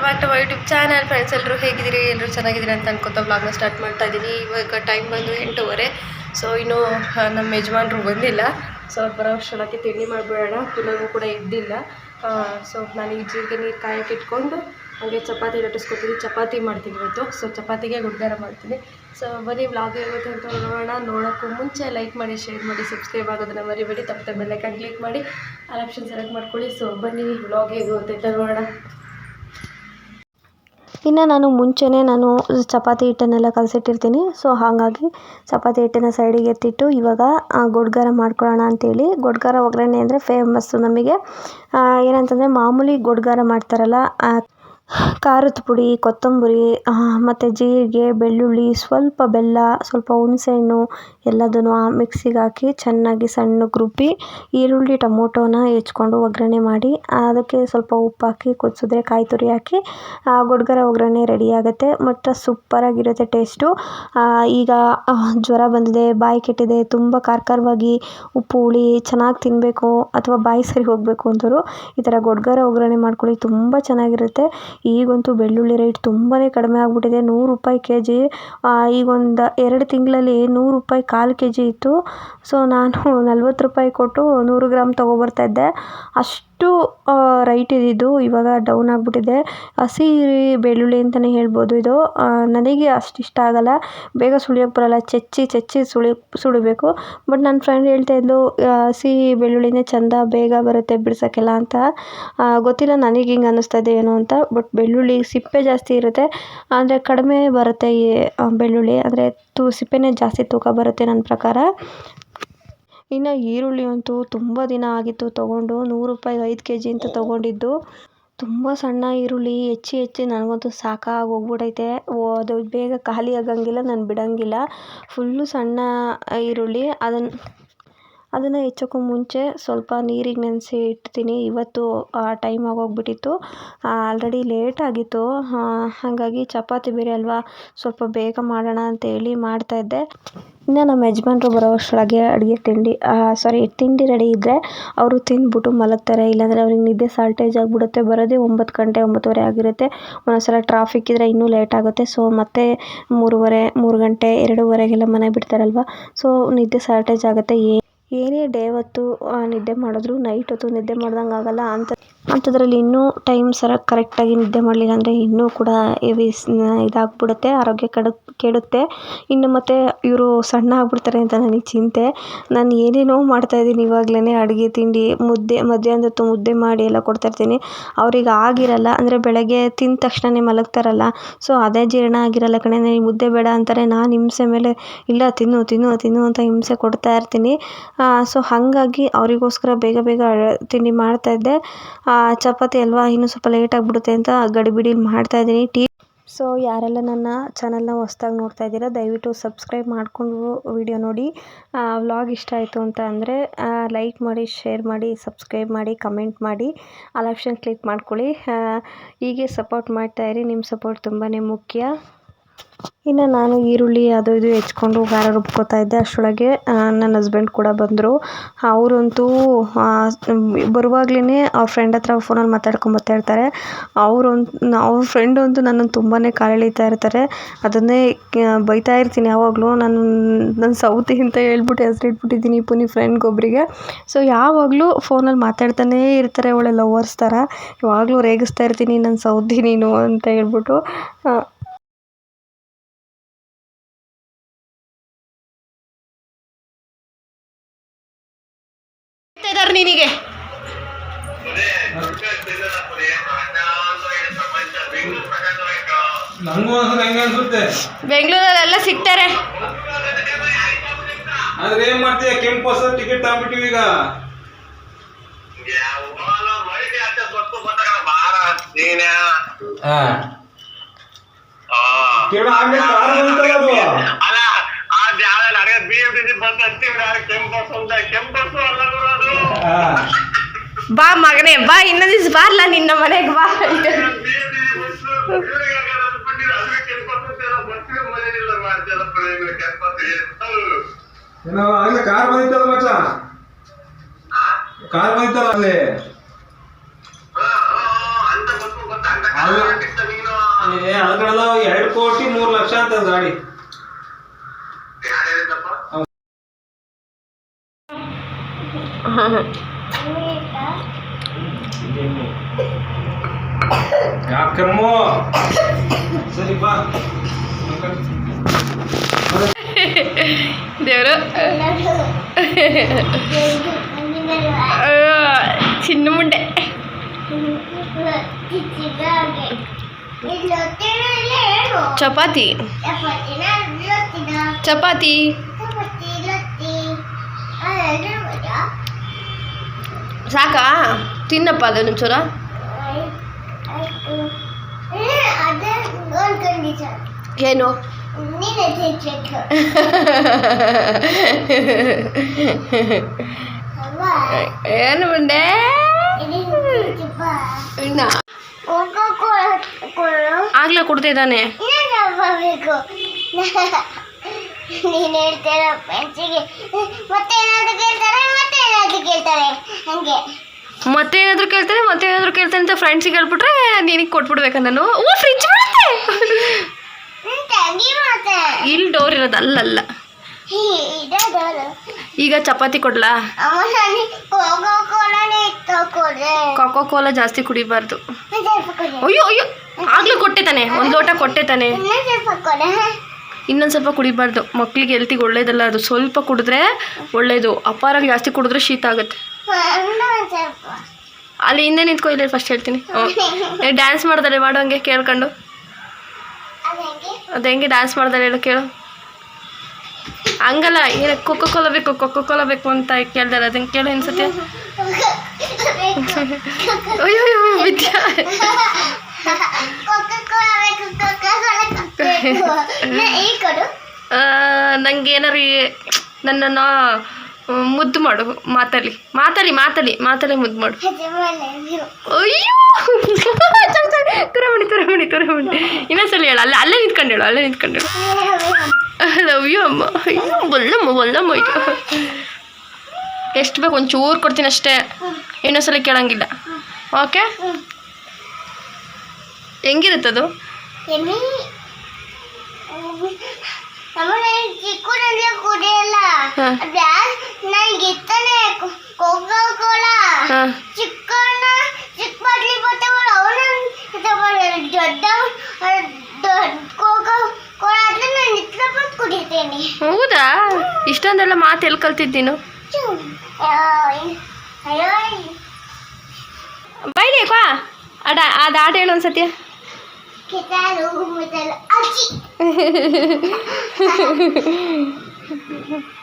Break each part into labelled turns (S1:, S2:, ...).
S1: Welcome back to my YouTube channel friends ಎಲ್ಲರೂ ಹೇಗಿದ್ದೀರಿ? ಎಲ್ಲರೂ ಚೆನ್ನಾಗಿದ್ದೀರಿ ಅಂತ ಅನ್ಕೋತಾ ಬ್ಲಾಗ್ನ ಸ್ಟಾರ್ಟ್ ಮಾಡ್ತಾ ಇದ್ದೀನಿ. ಇವಾಗ ಟೈಮ್ ಬಂದು ಎಂಟೂವರೆ. ಸೊ ಇನ್ನೂ ನಮ್ಮ ಯಜಮಾನ್ರು ಬಂದಿಲ್ಲ. ಸೊ ಅವ್ರು ಬರೋ ತಿಂಡಿ ಮಾಡಿಬಿಡೋಣ. ಪುನಃ ಕೂಡ ಇದ್ದಿಲ್ಲ. ಸೊ ನಾನು ಈ ಜೀರಿಗೆ ನೀರು ಕಾಯಕ್ಕೆ ಇಟ್ಕೊಂಡು, ಹಾಗೆ ಚಪಾತಿ ಲಟ್ಟಿಸ್ಕೊತೀನಿ. ಚಪಾತಿ ಮಾಡ್ತೀನಿ ಇವತ್ತು. ಸೊ ಚಪಾತಿಗೆ ಗುಡ್ಗಾರ ಮಾಡ್ತೀನಿ. ಸೊ ಬನ್ನಿ ಬ್ಲಾಗ್ ಇರುತ್ತೆ ಅಂತ ನೋಡೋಣ. ನೋಡೋಕ್ಕೂ ಮುಂಚೆ ಲೈಕ್ ಮಾಡಿ ಶೇರ್ ಮಾಡಿ ಸಬ್ಸ್ಕ್ರೈಬ್ ಆಗೋದನ್ನ ಮರಿಬೇಡಿ. ತಪ್ಪದೆ ಬೆಲ್ಲೈಕನ್ ಕ್ಲಿಕ್ ಮಾಡಿ ಆಲ್ ಆಪ್ಷನ್ ಸೆಲೆಕ್ಟ್ ಮಾಡ್ಕೊಳ್ಳಿ. ಸೊ ಬನ್ನಿ ವ್ಲಾಗ್ ಹೇಗೆ ಅಂತ ನೋಡೋಣ.
S2: ಇನ್ನು ನಾನು ಮುಂಚೆಯೇ ನಾನು ಚಪಾತಿ ಹಿಟ್ಟನ್ನೆಲ್ಲ ಕಲಸಿಟ್ಟಿರ್ತೀನಿ. ಸೊ ಹಾಗಾಗಿ ಚಪಾತಿ ಹಿಟ್ಟನ್ನು ಸೈಡಿಗೆ ಎತ್ತಿಟ್ಟು ಇವಾಗ ಗೊಡ್ಗಾರ ಮಾಡ್ಕೊಳ್ಳೋಣ ಅಂತೇಳಿ. ಗೊಡ್ಗಾರ ಒಗ್ಗರಣೆ ಅಂದರೆ ಫೇಮಸ್ಸು ನಮಗೆ. ಏನಂತಂದರೆ ಮಾಮೂಲಿ ಗೊಡ್ಗಾರ ಮಾಡ್ತಾರಲ್ಲ ಖಾರದ ಪುಡಿ, ಕೊತ್ತಂಬರಿ ಮತ್ತು ಜೀರಿಗೆ, ಬೆಳ್ಳುಳ್ಳಿ, ಸ್ವಲ್ಪ ಬೆಲ್ಲ, ಸ್ವಲ್ಪ ಹುಣಸೆಹಣ್ಣು ಎಲ್ಲದನ್ನು ಆ ಮಿಕ್ಸಿಗೆ ಹಾಕಿ ಚೆನ್ನಾಗಿ ಸಣ್ಣಗೆ ರುಬ್ಬಿ ಈರುಳ್ಳಿ ಟೊಮೊಟೊನ ಹೆಚ್ಕೊಂಡು ಒಗ್ಗರಣೆ ಮಾಡಿ, ಅದಕ್ಕೆ ಸ್ವಲ್ಪ ಉಪ್ಪು ಹಾಕಿ ಕುದಿಸಿದ್ರೆ ಕಾಯಿ ತುರಿ ಹಾಕಿ ಗೊಡ್ಗರ ಒಗ್ಗರಣೆ ರೆಡಿ ಆಗುತ್ತೆ. ಮತ್ತು ಸೂಪ್ಪರಾಗಿರುತ್ತೆ ಟೇಸ್ಟು ಈಗ ಜ್ವರ ಬಂದಿದೆ, ಬಾಯಿ ಕೆಟ್ಟಿದೆ, ತುಂಬ ಖಾರ ಖಾರವಾಗಿ ಉಪ್ಪು, ಹುಳಿ ಚೆನ್ನಾಗಿ ತಿನ್ನಬೇಕು ಅಥವಾ ಬಾಯಿ ಸರಿ ಹೋಗಬೇಕು ಅಂದರು ಈ ಥರ ಗೊಡ್ಗರ ಒಗ್ಗರಣೆ ಮಾಡ್ಕೊಳ್ಳಿ, ತುಂಬ ಚೆನ್ನಾಗಿರುತ್ತೆ. ಈಗಂತೂ ಬೆಳ್ಳುಳ್ಳಿ ರೇಟ್ ತುಂಬಾ ಕಡಿಮೆ ಆಗಿಬಿಟ್ಟಿದೆ. ನೂರು ರೂಪಾಯಿ ಕೆ ಜಿ ಈಗ ಒಂದು ಎರಡು ತಿಂಗಳಲ್ಲಿ ನೂರು ರೂಪಾಯಿ ಕಾಲು ಕೆ ಜಿ ಇತ್ತು. ಸೊ ನಾನು ನಲ್ವತ್ತು ರೂಪಾಯಿ ಕೊಟ್ಟು ನೂರು ಗ್ರಾಮ್ ತೊಗೊಬರ್ತಾ ಇದ್ದೆ. ಅಷ್ಟು ರೈಟ್ ಇದ್ದಿದ್ದು ಇವಾಗ ಡೌನ್ ಆಗಿಬಿಟ್ಟಿದೆ. ಹಸಿ ಬೆಳ್ಳುಳ್ಳಿ ಅಂತಲೇ ಹೇಳ್ಬೋದು ಇದು. ನನಗೆ ಅಷ್ಟು ಇಷ್ಟ ಆಗಲ್ಲ. ಬೇಗ ಸುಳಿಯೋಕ್ಕೆ ಬರಲ್ಲ. ಚಚ್ಚಿ ಚಚ್ಚಿ ಸುಳಿ, ಸುಡಬೇಕು. ಬಟ್ ನನ್ನ ಫ್ರೆಂಡ್ ಹೇಳ್ತಾ ಇದ್ಲು ಹಸಿ ಬೆಳ್ಳುಳ್ಳಿನೇ ಚಂದ ಬೇಗ ಬರುತ್ತೆ ಬಿಡ್ಸೋಕ್ಕೆಲ್ಲ ಅಂತ. ಗೊತ್ತಿಲ್ಲ ನನಗೆ ಹಿಂಗೆ ಅನ್ನಿಸ್ತಾ ಇದೆ ಏನೋ ಅಂತ. ಬಟ್ ಬೆಳ್ಳುಳ್ಳಿ ಸಿಪ್ಪೆ ಜಾಸ್ತಿ ಇರುತ್ತೆ. ಅಂದರೆ ಕಡಿಮೆ ಬರುತ್ತೆ ಈ ಬೆಳ್ಳುಳ್ಳಿ. ಅಂದರೆ ತು, ಸಿಪ್ಪೆನೇ ಜಾಸ್ತಿ ತೂಕ ಬರುತ್ತೆ ನನ್ನ ಪ್ರಕಾರ. ಇನ್ನು ಈರುಳ್ಳಿ ಅಂತೂ ತುಂಬ ದಿನ ಆಗಿತ್ತು ತೊಗೊಂಡು, ನೂರು ರೂಪಾಯಿಗೆ ಐದು ಕೆ ಜಿ ಅಂತ ತೊಗೊಂಡಿದ್ದು. ತುಂಬ ಸಣ್ಣ ಈರುಳ್ಳಿ, ಹೆಚ್ಚಿ ಹೆಚ್ಚಿ ನನಗಂತೂ ಸಾಕಾಗಿ ಹೋಗ್ಬಿಟೈತೆ. ಓ, ಅದು ಬೇಗ ಖಾಲಿ ಆಗಂಗಿಲ್ಲ, ನಾನು ಬಿಡಂಗಿಲ್ಲ. ಫುಲ್ಲು ಸಣ್ಣ ಈರುಳ್ಳಿ ಅದನ್ನು ಅದನ್ನು ಹೆಚ್ಚೋಕ್ಕೂ ಮುಂಚೆ ಸ್ವಲ್ಪ ನೀರಿಗೆ ನೆನೆಸಿ ಇಡ್ತೀನಿ. ಇವತ್ತು, ಆ ಟೈಮ್ ಆಗೋಗ್ಬಿಟ್ಟಿತ್ತು ಆಲ್ರೆಡಿ ಲೇಟ್ ಆಗಿತ್ತು. ಹಾಗಾಗಿ ಚಪಾತಿ ಬೇರೆ ಅಲ್ವಾ, ಸ್ವಲ್ಪ ಬೇಗ ಮಾಡೋಣ ಅಂತೇಳಿ ಮಾಡ್ತಾಯಿದ್ದೆ ಇನ್ನು ನಮ್ಮ ಯಜಮಾನ್ರು ಬರೋ ಅಷ್ಟರೊಳಗೆ ಅಡುಗೆ ತಿಂಡಿ ಸಾರಿ ತಿಂಡಿ ರೆಡಿ ಇದ್ದರೆ ಅವರು ತಿಂದ್ಬಿಟ್ಟು ಮಲಗ್ತಾರೆ. ಇಲ್ಲಾಂದರೆ ಅವ್ರಿಗೆ ನಿದ್ದೆ ಸಾಲ್ಟೇಜ್ ಆಗಿಬಿಡುತ್ತೆ. ಬರೋದೇ ಒಂಬತ್ತು ಗಂಟೆ, ಒಂಬತ್ತುವರೆ ಆಗಿರುತ್ತೆ. ಒಂದೊಂದ್ಸಲ ಟ್ರಾಫಿಕ್ ಇದ್ದರೆ ಇನ್ನೂ ಲೇಟ್ ಆಗುತ್ತೆ. ಸೊ ಮತ್ತೆ ಮೂರುವರೆ, ಮೂರು ಗಂಟೆ, ಎರಡೂವರೆಗೆಲ್ಲ ಮನೆ ಬಿಡ್ತಾರಲ್ವ? ಸೊ ನಿದ್ದೆ ಸಾಲ್ಟೇಜ್ ಆಗುತ್ತೆ. ಏ ಏನೇ ಡೇ ಹೊತ್ತು ನಿದ್ದೆ ಮಾಡಿದ್ರು ನೈಟ್ ಹೊತ್ತು ನಿದ್ದೆ ಮಾಡ್ದಂಗೆ ಆಗಲ್ಲ ಅಂತ ಅಂಥದ್ರಲ್ಲಿ ಇನ್ನೂ ಟೈಮ್ ಸರ ಕರೆಕ್ಟಾಗಿ ನಿದ್ದೆ ಮಾಡಲಿಲ್ಲ ಅಂದರೆ ಇನ್ನೂ ಕೂಡ ಹೆವಿ ಇದಾಗ್ಬಿಡುತ್ತೆ, ಆರೋಗ್ಯ ಕೆಡು ಕೆಡುತ್ತೆ. ಇನ್ನು ಮತ್ತೆ ಇವರು ಸಣ್ಣ ಆಗ್ಬಿಡ್ತಾರೆ ಅಂತ ನನಗೆ ಚಿಂತೆ. ನಾನು ಏನೇನೋ ಮಾಡ್ತಾಯಿದ್ದೀನಿ ಇವಾಗ್ಲೇ ಅಡುಗೆ, ತಿಂಡಿ, ಮುದ್ದೆ, ಮಧ್ಯಾಹ್ನದ ಹೊತ್ತು ಮುದ್ದೆ ಮಾಡಿ ಎಲ್ಲ ಕೊಡ್ತಾಯಿರ್ತೀನಿ ಅವ್ರಿಗೆ ಆಗಿರಲ್ಲ ಅಂದರೆ ಬೆಳಗ್ಗೆ ತಿಂದ ತಕ್ಷಣನೇ ಮಲಗ್ತಾರಲ್ಲ ಸೊ ಅದೇ ಜೀರ್ಣ ಆಗಿರಲ್ಲ ಕಣೆ. ನನಗೆ ಮುದ್ದೆ ಬೇಡ ಅಂತಾರೆ, ನಾನು ಹಿಂಸೆ ಮೇಲೆ ಇಲ್ಲ, ತಿನ್ನು ತಿನ್ನು ತಿನ್ನು ಅಂತ ಹಿಂಸೆ ಕೊಡ್ತಾ ಇರ್ತೀನಿ. ಸೊ ಹಾಗಾಗಿ ಅವರಿಗೋಸ್ಕರ ಬೇಗ ಬೇಗ ತಿಂಡಿ ಮಾಡ್ತಾಯಿದ್ದೆ ಚಪಾತಿ ಅಲ್ವಾ ಇನ್ನೂ ಸ್ವಲ್ಪ ಲೇಟ್ ಆಗಿಬಿಡುತ್ತೆ ಅಂತ ಗಡಿಬಿಡಿಲಿ ಮಾಡ್ತಾಯಿದ್ದೀನಿ ಟೀ ಸೊ ಯಾರೆಲ್ಲ ನನ್ನ ಚಾನಲ್ನ ಹೊಸ್ದಾಗಿ ನೋಡ್ತಾ ಇದ್ದೀರಾ, ದಯವಿಟ್ಟು ಸಬ್ಸ್ಕ್ರೈಬ್ ಮಾಡಿಕೊಂಡು ವಿಡಿಯೋ ನೋಡಿ. ವ್ಲಾಗ್ ಇಷ್ಟ ಆಯಿತು ಅಂತ ಅಂದರೆ ಲೈಕ್ ಮಾಡಿ ಶೇರ್ ಮಾಡಿ ಸಬ್ಸ್ಕ್ರೈಬ್ ಮಾಡಿ ಕಮೆಂಟ್ ಮಾಡಿ ಆಲ್ ಆಪ್ಷನ್ ಕ್ಲಿಕ್ ಮಾಡ್ಕೊಳ್ಳಿ. ಹೀಗೆ ಸಪೋರ್ಟ್ ಮಾಡ್ತಾಯಿರಿ ನಿಮ್ಮ ಸಪೋರ್ಟ್ ತುಂಬಾ ಮುಖ್ಯ. ಇನ್ನು ನಾನು ಈರುಳ್ಳಿ ಅದು ಇದು ಹೆಚ್ಕೊಂಡು ಖಾರ ರುಬ್ಕೋತಾ ಇದ್ದೆ. ಅಷ್ಟರೊಳಗೆ ನನ್ನ ಹಸ್ಬೆಂಡ್ ಕೂಡ ಬಂದರು. ಅವರಂತೂ ಬರುವಾಗ್ಲೇ ಅವ್ರ ಫ್ರೆಂಡ್ ಹತ್ರ ಫೋನಲ್ಲಿ ಮಾತಾಡ್ಕೊಂಡು ಬರ್ತಾ ಇರ್ತಾರೆ. ಅವ್ರೊಂದು ಅವ್ರ ಫ್ರೆಂಡ್ ಅಂತೂ ನನ್ನನ್ನು ತುಂಬಾ ಕಾಲೆಳಿತಾ ಇರ್ತಾರೆ. ಅದನ್ನೇ ಬೈತಾ ಇರ್ತೀನಿ ಯಾವಾಗಲೂ. ನಾನು ನನ್ನ ಸೌತಿ ಅಂತ ಹೇಳ್ಬಿಟ್ಟು ಹೆಸರಿಟ್ಬಿಟ್ಟಿದ್ದೀನಿ ಪುನಿ ಫ್ರೆಂಡ್ಗೊಬ್ಬರಿಗೆ ಸೊ ಯಾವಾಗಲೂ ಫೋನಲ್ಲಿ ಮಾತಾಡ್ತಾನೇ ಇರ್ತಾರೆ ಒಳ್ಳೆ ಲವರ್ಸ್ ಥರ. ಯಾವಾಗಲೂ ರೇಗಿಸ್ತಾ ಇರ್ತೀನಿ ನನ್ನ ಸೌದಿ ನೀನು ಅಂತ ಹೇಳ್ಬಿಟ್ಟು
S1: ನಿನಗೆ ಬೆಂಗಳೂರಲ್ಲೆಲ್ಲ ಸಿಗ್ತಾರೆ.
S3: ಆದ್ರೆ ಏನ್ ಮಾಡ್ತೀಯ? ಕೆಂಪು ಹೊಸ ಟಿಕೆಟ್ ತಗೊಂಡ್ಬಿಟ್ಟಿವಿ ಈಗ. ಕೇಳ ಆಮೇಲೆ
S4: ಅಲ್ಲ ಆ ಜಾಗ ಅದೇ ಬಿ ಎಂ ಟಿ ಬಂದು ಅಂತೀವಿ ಯಾರು ಕೆಂಪು ಅಂತ? ಕೆಂಪು ಅಲ್ಲ ಗುರು ಅದು.
S1: ಬಾ ಮಗನೇ ಬಾ ಇನ್ನೊಂದ್ ದಿವ್ಸ ಬಾರ್ಲ ನಿನ್ನ ಮನೆಗೆ ಬಾ.
S3: ಏನೋ ಆಗ್ಲೇ ಕಾರ್ ಬಂದಿತ್ತಲ್ಲ ಮಚ್ಚ? ಕಾರ್ ಬಂದಿತ್ತಲ್ಲ ಅಲ್ಲಿ?
S4: ಅದ್ರಲ್ಲ
S3: ಅಲ್ಲ. ಎರಡು ಕೋಟಿ ಮೂರ್ ಲಕ್ಷ ಅಂತ ಗಾಡಿ. ಯಾಕಮ್ಮೋ ಸರಿ ಬಾ
S1: ದೇವರು ಚಿನ್ನ ಮುಂಡೆ ಚಪಾತಿ ಚಪಾತಿ ಸಾಕಾ ತಿನ್ನಪ್ಪ ಅದನ್ನು ಚೂರ
S5: ಅದೇ ಒಂದು ಕಂಡೀಷನ್
S1: ಏನು
S5: ನೀನೇ ತಿನ್ಬೇಕು ಅಲ್ವಾ
S1: ಏನು ಮುಂಡೆ ಇನ್ನ ಆಗ್ಲೇ ಕೊಡ್ತಿದ್ದಾನೆ
S5: ಬೇಕು ನೀನು ಹೇಳ್ತೀರ ಫ್ರೆಂಡ್ಸಿಗೆ ಮತ್ತೆ ಏನಾದ್ರು ಕೇಳ್ತಾರೆ ಮತ್ತೆ ಏನಾದ್ರು ಕೇಳ್ತಾರೆ ಹಂಗೆ
S1: ಮತ್ತೆ ಏನಾದರೂ ಕೇಳ್ತಾನೆ ಮತ್ತೆ ಏನಾದರೂ ಕೇಳ್ತಾನೆ ಅಂತ ಫ್ರೆಂಡ್ಸಿಗೆ ಹೇಳ್ಬಿಟ್ರೆ ನೀನಿಗೆ ಕೊಟ್ಬಿಡ್ಬೇಕ ನಾನು? ಓ ಫ್ರಿಜ್ ಬರುತ್ತೆ! ಇಲ್ಲಿ ಡೋರ್ ಇರೋದು ಅಲ್ಲಲ್ಲ ಈಗ ಚಪಾತಿ ಕೊಡ್ಲಾ?
S5: ಕೋಕೋ
S1: ಕೋಲಾ ಜಾಸ್ತಿ ಕುಡಿಬಾರ್ದು. ಅಯ್ಯೋ ಅಯ್ಯೋ ಆಗ್ಲೂ ಕೊಟ್ಟೆ ತಾನೆ ಒಂದು ಲೋಟ ಕೊಟ್ಟೆ ತಾನೆ. ಇನ್ನೊಂದು ಸ್ವಲ್ಪ ಕುಡಿಬಾರ್ದು. ಮಕ್ಳಿಗೆ ಹೆಲ್ತಿಗೆ ಒಳ್ಳೇದಲ್ಲ ಅದು ಸ್ವಲ್ಪ ಕುಡಿದ್ರೆ ಒಳ್ಳೆಯದು ಅಪಾರಾಗಿ ಜಾಸ್ತಿ ಕುಡಿದ್ರೆ ಶೀತ ಆಗುತ್ತೆ. ಅಲ್ಲಿ ಹಿಂದೆ ನಿಂತ್ಕೊ ಇಲ್ಲ ಫಸ್ಟ್ ಹೇಳ್ತೀನಿ. ಡ್ಯಾನ್ಸ್ ಮಾಡಿದಾರೆ ಮಾಡು ಹಂಗೆ ಕೇಳ್ಕೊಂಡು.
S5: ಅದು ಹೆಂಗೆ
S1: ಡ್ಯಾನ್ಸ್ ಮಾಡಿದಾರೆ ಹೇಳು ಕೇಳು. ಹಂಗಲ್ಲ ಏನು ಕೊಕ್ಕೋ ಕೋಲ ಬೇಕು ಕೊಕ್ಕೋ ಕೋಲ ಬೇಕು ಅಂತ ಕೇಳ್ದಾರೆ ಅದನ್ನ ಕೇಳು ಅನ್ಸುತ್ತೆ ಅಯ್ಯೋ ಅಯ್ಯೋ ವಿದ್ಯಾ.
S5: ಬೇಕು
S1: ನನ್ನ ನನ್ನನ್ನು ಮುದ್ದು ಮಾಡು ಮಾತಲ್ಲಿ. ಮಾತಲಿ ಮಾತಲಿ ಮಾತಲಿ ಮುದ್ದು ಮಾಡು. ಅಯ್ಯೋ! ತುರಮಣಿ ತುರಮಣಿ ತುರಮಣಿ ಇನ್ನೊಂದ್ಸಲ ಹೇಳ ಅಲ್ಲೇ ಅಲ್ಲೇ ನಿಂತ್ಕೊಂಡು ಹೇಳು ಅಲ್ಲೇ ನಿಂತ್ಕೊಂಡು ಹೇಳು. ಲವ್ ಯು ಅಮ್ಮ. ಅಯ್ಯೋ ಬಲ್ಲಮ್ಮ ಬಲ್ಲಮ್ಮ ಇದು ಎಷ್ಟು ಬೇಕು ಒಂಚೂರು ಕೊಡ್ತೀನಿ ಅಷ್ಟೇ. ಇನ್ನೊಂದ್ಸಲ ಕೇಳಂಗಿಲ್ಲ. ಓಕೆ ಹೆಂಗಿರುತ್ತದು?
S5: ಚಿಕ್ಕೂರಲ್ಲಿ ಕುಡಿಯಲ್ಲ. ನನಗೆ ಇತ್ತಾನೆ ಕೋಕೋ ಕೋಲಾ ಚಿಕ್ಕಣ್ಣ ಚಿಕ್ಕ ಬಾಟ್ಲಿ ಬರ್ತಾವಲ್ಲ ಅವನ ದೊಡ್ಡ ದೊಡ್ಡ ಕೋಕೋ ಕೋಲಾ ಆದ್ರೆ ನಾನು ಇತ್ತ ಬಂದು ಕುಡಿತೇನೆ
S1: ಹೌದಾ? ಇಷ್ಟೊಂದೆಲ್ಲ ಮಾತು ಎಲ್ಲಿ ಕಲ್ತಿದ್ದೀನು ನೀನು?
S5: ಅಯ್ಯೋ
S1: ಬೈಲಿ ಕ್ವಾ ಅಡ ಅದು ಆಟ ಹೇಳು ಒಂದ್ಸತಿ.
S5: ಕಿತಾಲು ¿Qué tal?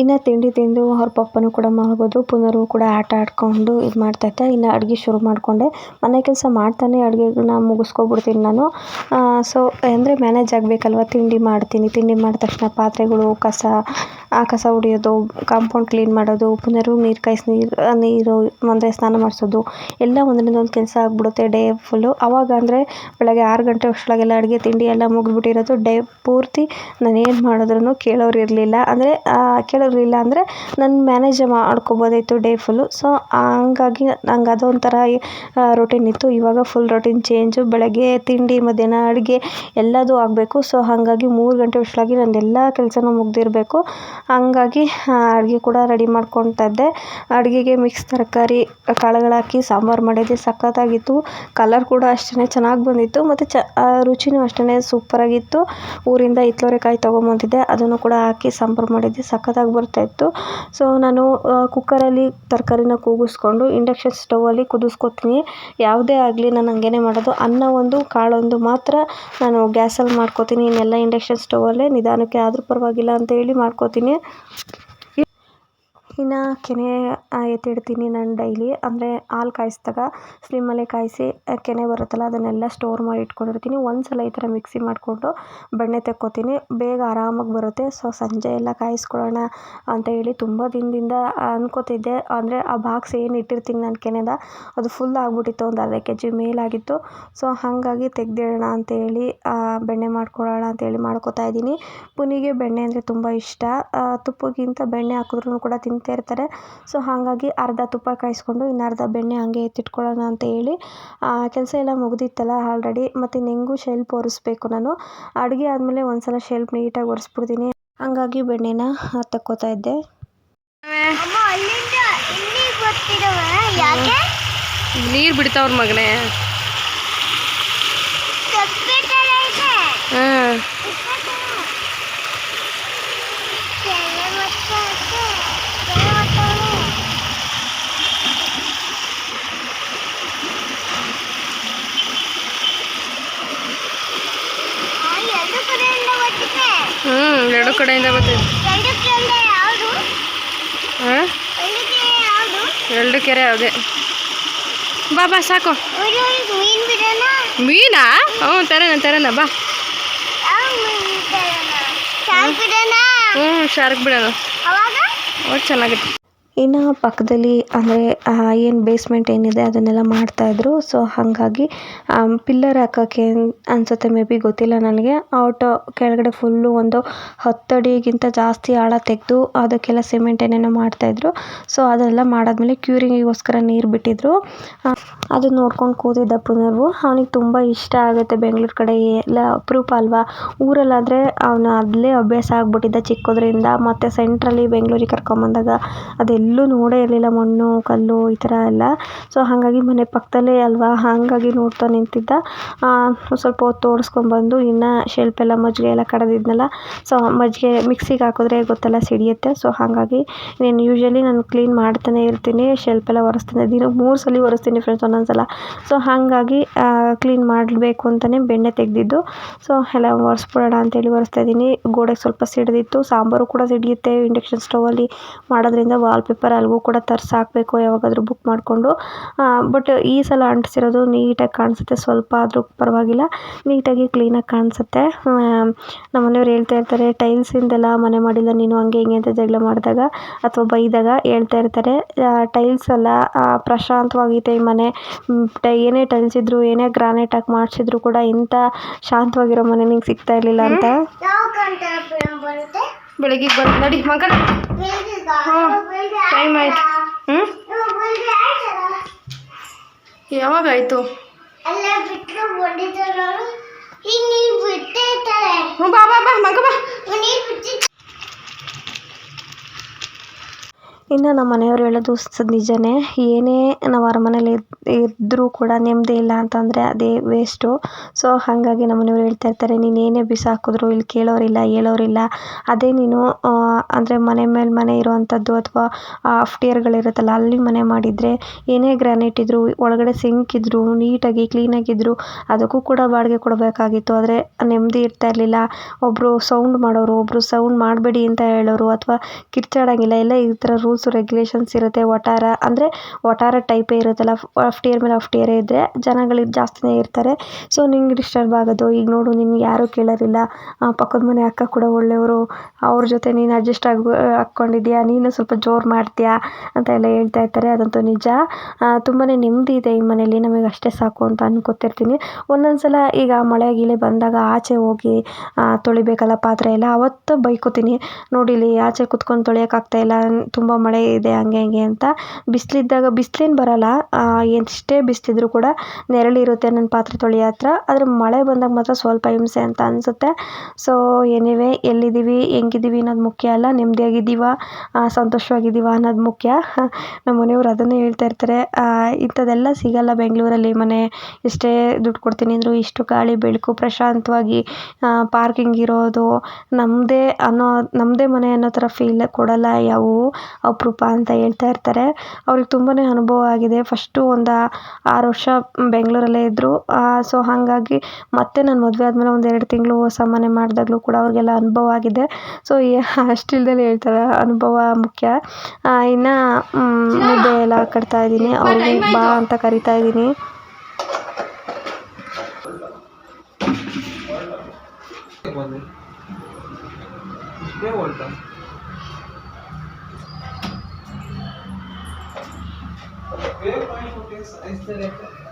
S2: ಇನ್ನು ತಿಂಡಿ ತಿಂದು ಅವ್ರ ಪಪ್ಪನೂ ಕೂಡ ಮಲಗೋದು, ಪುನರು ಕೂಡ ಆಟ ಆಡ್ಕೊಂಡು ಇದು ಮಾಡ್ತೈತೆ ಇನ್ನು ಅಡುಗೆ ಶುರು ಮಾಡಿಕೊಂಡೆ. ಮನೆ ಕೆಲಸ ಮಾಡ್ತಾನೆ ಅಡುಗೆಗಳನ್ನ ಮುಗಿಸ್ಕೊಬಿಡ್ತೀನಿ ನಾನು. ಸೊ ಅಂದರೆ ಮ್ಯಾನೇಜ್ ಆಗಬೇಕಲ್ವ? ತಿಂಡಿ ಮಾಡ್ತೀನಿ. ತಿಂಡಿ ಮಾಡಿದ ತಕ್ಷಣ ಪಾತ್ರೆಗಳು, ಕಸ, ಆ ಕಸ ಹೊಡಿಯೋದು ಕಾಂಪೌಂಡ್ ಕ್ಲೀನ್ ಮಾಡೋದು, ಪುನರು ನೀರು ಕಾಯಿಸಿ ನೀರು ನೀರು, ಅಂದರೆ ಸ್ನಾನ ಮಾಡಿಸೋದು, ಎಲ್ಲ ಒಂದರಿಂದ ಒಂದು ಕೆಲಸ ಆಗಿಬಿಡುತ್ತೆ ಡೇ ಫುಲ್ಲು ಅವಾಗ ಅಂದರೆ ಬೆಳಗ್ಗೆ ಆರು ಗಂಟೆ ಅಷ್ಟೊಳಗೆಲ್ಲ ಅಡುಗೆ, ತಿಂಡಿ ಎಲ್ಲ ಮುಗಿದ್ಬಿಟ್ಟಿರೋದು. ಡೇ ಪೂರ್ತಿ ನಾನು ಏನು ಮಾಡಿದ್ರೂ ಕೇಳೋರು ಇರಲಿಲ್ಲ. ಅಂದರೆ ಕೇಳೋರಿಲ್ಲ ಅಂದರೆ ನಾನು ಮ್ಯಾನೇಜ್ ಮಾಡ್ಕೊಬೋದಾಯಿತು ಡೇ ಫುಲ್ಲು ಸೊ ಹಂಗಾಗಿ ನಂಗೆ ಅದೊಂಥರ ರೊಟೀನ್ ಇತ್ತು. ಇವಾಗ ಫುಲ್ ರೊಟೀನ್ ಚೇಂಜು ಬೆಳಗ್ಗೆ, ತಿಂಡಿ, ಮಧ್ಯಾಹ್ನ, ಅಡುಗೆ ಎಲ್ಲದೂ ಆಗಬೇಕು. ಸೊ ಹಾಗಾಗಿ ಮೂರು ಗಂಟೆ ಅಷ್ಟರೊಳಗೆ ನಂದು ಎಲ್ಲ ಕೆಲಸನೂ ಮುಗ್ದಿರಬೇಕು. ಹಂಗಾಗಿ ಅಡುಗೆ ಕೂಡ ರೆಡಿ ಮಾಡ್ಕೊಳ್ತಾ ಅಡುಗೆಗೆ ಮಿಕ್ಸ್ ತರಕಾರಿ ಕಾಳುಗಳಾಕಿ ಸಾಂಬಾರು ಮಾಡಿದ್ದೆ. ಸಖತ್ತಾಗಿತ್ತು. ಕಲರ್ ಕೂಡ ಅಷ್ಟೇ ಚೆನ್ನಾಗಿ ಬಂದಿತ್ತು. ಮತ್ತು ಚ ರುಚಿನೂ ಅಷ್ಟೇ ಸೂಪರಾಗಿತ್ತು ಊರಿಂದ ಹಿತ್ಲೋರೆಕಾಯಿ ತೊಗೊಂಬಂದಿದ್ದೆ. ಅದನ್ನು ಕೂಡ ಹಾಕಿ, ಸಾಂಬಾರು ಮಾಡಿದ್ದೆ. ಸಖತ್ತಾಗಿ ಬರ್ತಾಯಿತ್ತು ಸೊ ನಾನು ಕುಕ್ಕರಲ್ಲಿ ತರಕಾರಿನ ಕೂಗಿಸ್ಕೊಂಡು ಇಂಡಕ್ಷನ್ ಸ್ಟೌವಲ್ಲಿ ಕುದಿಸ್ಕೊತೀನಿ. ಯಾವುದೇ ಆಗಲಿ ನಾನು ಹಂಗೇನೆ ಮಾಡೋದು. ಅನ್ನ ಒಂದು ಕಾಳೊಂದು ಮಾತ್ರ ನಾನು ಗ್ಯಾಸಲ್ಲಿ ಮಾಡ್ಕೊತೀನಿ. ಇನ್ನೆಲ್ಲ ಇಂಡಕ್ಷನ್ ಸ್ಟೌವಲ್ಲೇ ನಿಧಾನಕ್ಕೆ ಆದರೂ ಪರವಾಗಿಲ್ಲ ಅಂತ ಹೇಳಿ ಮಾಡ್ಕೊತೀನಿ. ಇನ್ನು ಕೆನೆ ಎತ್ತಿಡ್ತೀನಿ ನಾನು ಡೈಲಿ. ಅಂದರೆ ಹಾಲು ಕಾಯಿಸ್ದಾಗ ಸ್ಲಿಮ್ಮಲ್ಲೇ ಕಾಯಿಸಿ ಕೆನೆ ಬರುತ್ತಲ್ಲ, ಅದನ್ನೆಲ್ಲ ಸ್ಟೋರ್ ಮಾಡಿ ಇಟ್ಕೊಂಡಿರ್ತೀನಿ. ಒಂದು ಸಲ ಈ ಥರ ಮಿಕ್ಸಿ ಮಾಡಿಕೊಂಡು ಬೆಣ್ಣೆ ತೆಕ್ಕೋತೀನಿ. ಬೇಗ ಆರಾಮಾಗಿ ಬರುತ್ತೆ. ಸೊ, ಸಂಜೆ ಎಲ್ಲ ಕಾಯಿಸ್ಕೊಳ್ಳೋಣ ಅಂತ ಹೇಳಿ ತುಂಬ ದಿನದಿಂದ ಅಂದ್ಕೋತಿದ್ದೆ ಅಂದರೆ ಆ ಬಾಕ್ಸ್ ಏನು ಇಟ್ಟಿರ್ತೀನಿ ನಾನು ಕೆನೆದ, ಅದು ಫುಲ್ ಆಗಿಬಿಟ್ಟಿತ್ತು. ಒಂದು ಅರ್ಧ ಕೆ ಜಿ ಮೇಲಾಗಿತ್ತು. ಸೊ, ಹಾಗಾಗಿ ತೆಗ್ದಿಡೋಣ ಅಂತೇಳಿ ಬೆಣ್ಣೆ ಮಾಡ್ಕೊಳ್ಳೋಣ ಅಂತೇಳಿ ಮಾಡ್ಕೋತಾ ಇದ್ದೀನಿ. ಪುನಿಗೆ ಬೆಣ್ಣೆ ಅಂದರೆ ತುಂಬ ಇಷ್ಟ. ತುಪ್ಪಕ್ಕಿಂತ ಬೆಣ್ಣೆ ಹಾಕಿದ್ರೂ ಕೂಡ ತಿಂತಾನೆ. ತಿಂತಾ ಇರ್ತಾರೆ. ಸೊ ಹಾಗಾಗಿ ಅರ್ಧ ತುಪ್ಪ ಕಾಯಿಸ್ಕೊಂಡು ಇನ್ನು ಅರ್ಧ ಬೆಣ್ಣೆ ಹಂಗೆ ಎತ್ತಿಟ್ಕೊಳ್ಳೋಣ ಅಂತ ಹೇಳಿ ಕೆಲಸ ಎಲ್ಲ ಮುಗ್ದಿತ್ತಲ್ಲ ಆಲ್ರೆಡಿ ಮತ್ತು ನೆಂಗೂ ಶೆಲ್ಪ್ ಒರೆಸ್ಬೇಕು ನಾನು. ಅಡುಗೆ ಆದಮೇಲೆ ಒಂದ್ಸಲ ಶೆಲ್ಪ್ ನೀಟಾಗಿ ಒರೆಸ್ಬಿಡ್ತೀನಿ. ಹಾಗಾಗಿ ಬೆಣ್ಣೆನ ತಕ್ಕೋತಾ ಇದ್ದೆ.
S6: ಅಮ್ಮ ಅಲ್ಲಿಂದ ಇಲ್ಲಿ ಬರ್ತಿದವ? ಯಾಕೆ?
S1: ನೀರು ಬಿಡ್ತಾವ್ರ ಮಗನೇ
S6: ಕಪ್ಪೆ ತರ ಇದೆ
S1: ಹಾಂ
S6: ಕೆರೆ ಮಟ್ಟ ಇದೆ. ಕೆರೆ ಮಟ್ಟವೇ. ಆ, ಎರಡು ಕಡೆಯಿಂದ ಬರ್ತಿದೆ
S1: ಹ್ಞೂ ಎರಡು ಕಡೆಯಿಂದ ಬರ್ತೀವಿ.
S6: ಎರಡು ಕೆರೆ ಯಾವುದು?
S1: ಹಾಂ
S6: ಎರಡು ಕೆರೆ ಯಾವುದು?
S1: ಬಾ ಬಾ ಸಾಕು.
S6: ಮೀನ್
S1: ಹ್ಞೂ ತರೋಣ ತರೋಣ ಬಾ. ಹ್ಞೂ ಶಾರ್ಕ್ ಬಿಡೋಣ. ಚೆನ್ನಾಗಿತ್ತು
S2: ಇನ್ನು ಪಕ್ಕದಲ್ಲಿ ಅಂದರೆ ಏನು ಬೇಸ್ಮೆಂಟ್ ಏನಿದೆ ಅದನ್ನೆಲ್ಲ ಮಾಡ್ತಾಯಿದ್ರು ಸೊ ಹಾಗಾಗಿ ಪಿಲ್ಲರ್ ಹಾಕೋಕ್ಕೆ ಅನ್ಸುತ್ತೆ ಮೇ ಬಿ ಗೊತ್ತಿಲ್ಲ ನನಗೆ. ಔಟ್ ಕೆಳಗಡೆ ಫುಲ್ಲು ಒಂದು ಹತ್ತಡಿಗಿಂತ ಜಾಸ್ತಿ ಆಳ ತೆಗೆದು ಅದಕ್ಕೆಲ್ಲ ಸಿಮೆಂಟ್ ಏನೇನೋ ಮಾಡ್ತಾಯಿದ್ರು ಸೊ ಅದೆಲ್ಲ ಮಾಡಾದ್ಮೇಲೆ ಕ್ಯೂರಿಂಗಿಗೋಸ್ಕರ ನೀರು ಬಿಟ್ಟಿದ್ರು. ಅದು ನೋಡ್ಕೊಂಡು ಕೂತಿದ್ದ ಪುನರ್ವು. ಅವನಿಗೆ ತುಂಬ ಇಷ್ಟ ಆಗುತ್ತೆ ಬೆಂಗಳೂರು ಕಡೆ. ಎಲ್ಲ ಅಪರೂಪ ಅಲ್ವಾ? ಊರಲ್ಲಾದರೆ ಅವನು ಅಲ್ಲೇ ಅಭ್ಯಾಸ ಆಗ್ಬಿಟ್ಟಿದ್ದ ಚಿಕ್ಕೋದ್ರಿಂದ. ಮತ್ತೆ ಸೆಂಟ್ರಲ್ಲಿ ಬೆಂಗಳೂರಿಗೆ ಕರ್ಕೊಂಬಂದಾಗ ಅದೆಲ್ಲೂ ನೋಡೇ ಇರಲಿಲ್ಲ, ಮಣ್ಣು, ಕಲ್ಲು ಈ ಥರ ಎಲ್ಲ. ಸೊ ಹಾಗಾಗಿ ಮನೆ ಪಕ್ಕದಲ್ಲೇ ಅಲ್ವಾ? ಹಾಗಾಗಿ ನೋಡ್ತಾ ನಿಂತಿದ್ದ. ಸ್ವಲ್ಪ ಹೊತ್ತು ಬಂದು ಇನ್ನು ಶೆಲ್ಪ್ ಎಲ್ಲ ಮಜ್ಜಿಗೆ ಎಲ್ಲ ಕಡೆದಿದ್ನಲ್ಲ. ಸೊ ಮಜ್ಜಿಗೆ ಮಿಕ್ಸಿಗೆ ಹಾಕಿದ್ರೆ ಗೊತ್ತಲ್ಲ ಸಿಡಿಯುತ್ತೆ. ಸೊ ಹಾಗಾಗಿ ನಾನು ಯೂಶ್ವಲಿ ನಾನು ಕ್ಲೀನ್ ಮಾಡ್ತಾನೆ ಇರ್ತೀನಿ ಶೆಲ್ಪ್ ಎಲ್ಲ ಒರೆಸ್ತಾನೆ. ದಿನಕ್ಕೆ ಮೂರು ಸಲ ಒರೆಸ್ತೀನಿ ಫ್ರೆಂಡ್ಸ್ ಒಂದೊಂದ್ಸಲ. ಸೊ ಹಾಗಾಗಿ ಕ್ಲೀನ್ ಮಾಡಬೇಕು ಅಂತಲೇ ಬೆಣ್ಣೆ ತೆಗೆದಿದ್ದು. ಸೊ ಎಲ್ಲ ಒರೆಸ್ಬಿಡೋಣ ಅಂತೇಳಿ ಒರೆಸ್ತಾ ಇದ್ದೀನಿ. ಗೋಡೆಗೆ ಸ್ವಲ್ಪ ಸಿಡಿದಿತ್ತು. ಸಾಂಬಾರು ಕೂಡ ಸಿಡಿಯುತ್ತೆ. ಇಂಡಕ್ಷನ್ ಸ್ಟವಲ್ಲಿ ಮಾಡೋದ್ರಿಂದ ವಾಲ್ಪೇಪರ್ ಅಲ್ಲಿಗೂ ಕೂಡ ತರ್ಸಿ ಹಾಕಬೇಕು, ಯಾವಾಗಾದರೂ ಬುಕ್ ಮಾಡಿಕೊಂಡು. ಬಟ್ ಈ ಸಲ ಅಂಟಿಸಿರೋದು ನೀಟಾಗಿ ಕಾಣಿಸುತ್ತೆ. ಸ್ವಲ್ಪ ಆದರೂ ಪರವಾಗಿಲ್ಲ. ನೀಟಾಗಿ ಕ್ಲೀನಾಗಿ ಕಾಣಿಸುತ್ತೆ. ನಮ್ಮ ಮನೆಯವ್ರು ಹೇಳ್ತಾ ಇರ್ತಾರೆ ಟೈಲ್ಸಿಂದೆಲ್ಲ ಮನೆ ಮಾಡಿಲ್ಲ, ನೀನು ಹಂಗೆ ಹಿಂಗೆ ಅಂತ ಜಗಳ ಮಾಡಿದಾಗ ಅಥವಾ ಬೈದಾಗ ಹೇಳ್ತಾ ಇರ್ತಾರೆ. ಟೈಲ್ಸ್ ಎಲ್ಲ ಪ್ರಶಾಂತವಾಗಿದೆ ಈ ಮನೆ ಏನೇ ಟೈಲ್ಸ್ ಇದ್ರು, ಏನೇ ಗ್ರಾನೈಟ್ ಹಾಕಿ ಮಾಡಿಸಿದ್ರು ಕೂಡ ಇಂಥ ಶಾಂತವಾಗಿರೋ ಮನೆ ನಿಂಗೆ ಸಿಗ್ತಾ ಇರಲಿಲ್ಲ ಅಂತ?
S1: ಬೆಳಗ್ಗೆ ಬಂದು ನಡಿ ಮಗ ಟೈಮ್ ಆಯ್ತು. ಹ್ಞೂ
S6: ಬಿಟ್ಟೇ ಇರ್ತಾರೆ
S1: ಹ್ಞೂ ಬಾ ಬಾ ಬಾ ಮಗ ಬಾ
S6: ನೀರು ಬಿಟ್ಟು
S2: ಇನ್ನು ನಮ್ಮ ಮನೆಯವ್ರು ಹೇಳೋದು ನಿಜವೇ ನಿಜನೇ. ಏನೇ ನಾವು ಅರಮನೇಲಿ ಇದ್ದರೂ ಕೂಡ ನೆಮ್ಮದಿ ಇಲ್ಲ ಅಂತಂದರೆ ಅದೇ ವೇಸ್ಟು ಸೊ ಹಾಗಾಗಿ ನಮ್ಮ ಮನೆಯವ್ರು ಹೇಳ್ತಾ ಇರ್ತಾರೆ, ನೀನು ಏನೇ ಬಿಸಾಕಿದ್ರು ಇಲ್ಲಿ ಕೇಳೋರಿಲ್ಲ, ಹೇಳೋರಿಲ್ಲ. ಅದೇ ನೀನು ಅಂದರೆ ಮನೆ ಮೇಲೆ ಮನೆ ಇರುವಂಥದ್ದು ಅಥವಾ ಅಫ್ಟಿಯರ್ಗಳಿರುತ್ತಲ್ಲ ಅಲ್ಲಿ ಮನೆ ಮಾಡಿದರೆ ಏನೇ ಗ್ರಾನೈಟ್ ಇದ್ದರೂ ಒಳಗಡೆ ಸಿಂಕ್ ಇದ್ದರೂ ನೀಟಾಗಿ ಕ್ಲೀನಾಗಿದ್ದರು ಅದಕ್ಕೂ ಕೂಡ ಬಾಡಿಗೆ ಕೊಡಬೇಕಾಗಿತ್ತು. ಆದರೆ ನೆಮ್ಮದಿ ಇರ್ತಾ ಇರಲಿಲ್ಲ. ಒಬ್ಬರು ಸೌಂಡ್ ಮಾಡೋರು ಒಬ್ಬರು ಸೌಂಡ್ ಮಾಡಬೇಡಿ ಅಂತ ಹೇಳೋರು ಅಥವಾ ಕಿರ್ಚಾಡಂಗಿಲ್ಲ. ಎಲ್ಲ ಈ ಥರ ರೂಲ್ಸು ರೆಗ್ಯುಲೇಷನ್ಸ್ ಇರುತ್ತೆ. ವಠಾರ ಅಂದರೆ ವಠಾರ ಟೈಪೇ ಇರುತ್ತಲ್ಲ. ಅಫ್ಟಿಯರ್ ಮೇಲೆ ಅಫ್ಟಿಯರೇ ಇದ್ದರೆ ಜನಗಳಿಗೆ ಜಾಸ್ತಿನೇ ಇರ್ತಾರೆ. ಸೊ ನಿಂಗೆ ಡಿಸ್ಟರ್ಬ್ ಆಗೋದು. ಈಗ ನೋಡು, ನಿನ್ಗೆ ಯಾರೂ ಕೇಳೋರಿಲ್ಲ ಪಕ್ಕದ ಮನೆ ಅಕ್ಕ ಕೂಡ ಒಳ್ಳೆಯವರು. ಅವ್ರ ಜೊತೆ ನೀನು ಅಡ್ಜಸ್ಟ್ ಆಗಿ ಹಾಕ್ಕೊಂಡಿದ್ಯಾ ನೀನು ಸ್ವಲ್ಪ ಜೋರು ಮಾಡ್ತೀಯಾ? ಅಂತ ಎಲ್ಲ ಹೇಳ್ತಾ ಇರ್ತಾರೆ. ಅದಂತೂ ನಿಜ. ತುಂಬಾ ನೆಮ್ಮದಿ ಇದೆ ಈ ಮನೇಲಿ ನಮಗೆ ಅಷ್ಟೇ ಸಾಕು ಅಂತ ಅನ್ಕೋತಿರ್ತೀನಿ. ಒಂದೊಂದು ಸಲ ಈಗ ಮಳೆ ಗಿಳೆ ಬಂದಾಗ ಆಚೆ ಹೋಗಿ ತೊಳಿಬೇಕಲ್ಲ ಪಾತ್ರೆ ಎಲ್ಲ, ಅವತ್ತು ಬೈಕೋತೀನಿ. ನೋಡಿಲಿ ಆಚೆ ಕುತ್ಕೊಂಡು ತೊಳೆಯೋಕ್ಕಾಗ್ತಾ ಇಲ್ಲ. ತುಂಬ ಮಳೆ ಇದೆ, ಹಂಗೆ ಹಿಂಗೆ ಅಂತ ಬಿಸಿಲಿದ್ದಾಗ ಬಿಸ್ಲೇನು ಬರಲ್ಲ. ಎಷ್ಟೇ ಬಿಸಿಲಿದ್ರು ಕೂಡ ನೆರಳಿರುತ್ತೆ ನನ್ನ ಪಾತ್ರೆ ತೊಳೆಯೋ ಹತ್ರ. ಆದರೆ ಮಳೆ ಬಂದಾಗ ಮಾತ್ರ ಸ್ವಲ್ಪ ಹಿಂಸೆ ಅಂತ ಅನಿಸುತ್ತೆ. ಸೊ ಎನಿವೆ ಎಲ್ಲಿದ್ದೀವಿ, ಹೆಂಗಿದ್ದೀವಿ ಅನ್ನೋದು ಮುಖ್ಯ ಅಲ್ಲ. ನೆಮ್ಮದಿಯಾಗಿದ್ದೀವ ಸಂತೋಷವಾಗಿದ್ದೀವ ಅನ್ನೋದು ಮುಖ್ಯ. ನಮ್ಮ ಮನೆಯವರು ಅದನ್ನೇ ಹೇಳ್ತಾ ಇರ್ತಾರೆ. ಇಂಥದ್ದೆಲ್ಲ ಸಿಗಲ್ಲ ಬೆಂಗಳೂರಲ್ಲಿ. ಮನೆ ಎಷ್ಟೇ ದುಡ್ಡು ಕೊಡ್ತೀನಿ ಅಂದರು ಇಷ್ಟು ಗಾಳಿ, ಬೆಳಕು, ಪ್ರಶಾಂತವಾಗಿ ಪಾರ್ಕಿಂಗ್ ಇರೋದು ನಮ್ಮದೇ ಅನ್ನೋ ನಮ್ಮದೇ ಮನೆ ಅನ್ನೋ ಥರ ಫೀಲ್ ಕೊಡಲ್ಲ ಯಾವುವು ಅಪರೂಪ ಅಂತ ಹೇಳ್ತಾ ಇರ್ತಾರೆ. ಅವ್ರಿಗೆ ತುಂಬಾ ಅನುಭವ ಆಗಿದೆ. ಫಸ್ಟು ಒಂದು ಆರು ವರ್ಷ ಬೆಂಗಳೂರಲ್ಲೇ ಇದ್ದರು ಸೊ ಹಾಗಾಗಿ ಮತ್ತೆ ನಾನು ಮದುವೆ ಆದಮೇಲೆ ಒಂದು ಎರಡು ತಿಂಗಳು ಹೊಸ ಮನೆ ಮಾಡಿದಾಗಲೂ ಕೂಡ ಅವ್ರಿಗೆಲ್ಲ ಅನುಭವ ಆಗಿದೆ. ಸೊ ಅಷ್ಟಿಲ್ದಲೇ ಹೇಳ್ತಾರೆ ಅನುಭವ ಮುಖ್ಯ. ಇನ್ನು ಮುದ್ದೆ ಎಲ್ಲ ಕಟ್ತಾ ಇದ್ದೀನಿ. ಅವ್ರಿಗೆ ಬಾ ಅಂತ ಕರಿತಾ ಇದ್ದೀನಿ.
S3: ಬಂದು ಇಷ್ಟೇ ಹೊಲ್ಟ ಕೊಟ್ಟು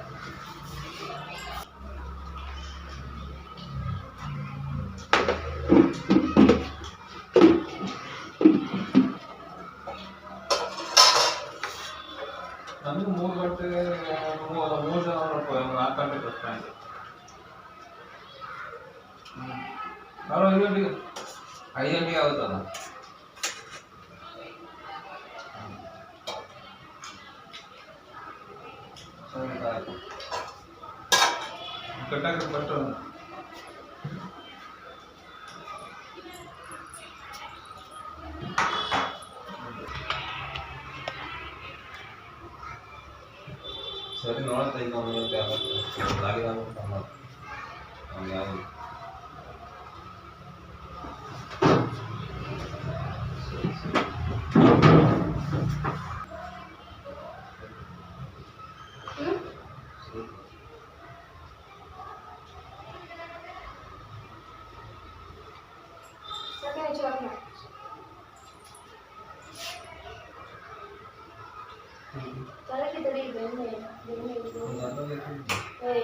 S3: ಸರಿ ನೋಡ್ತಾ ಇದ್ದ ಅವ್ನಿಗೆ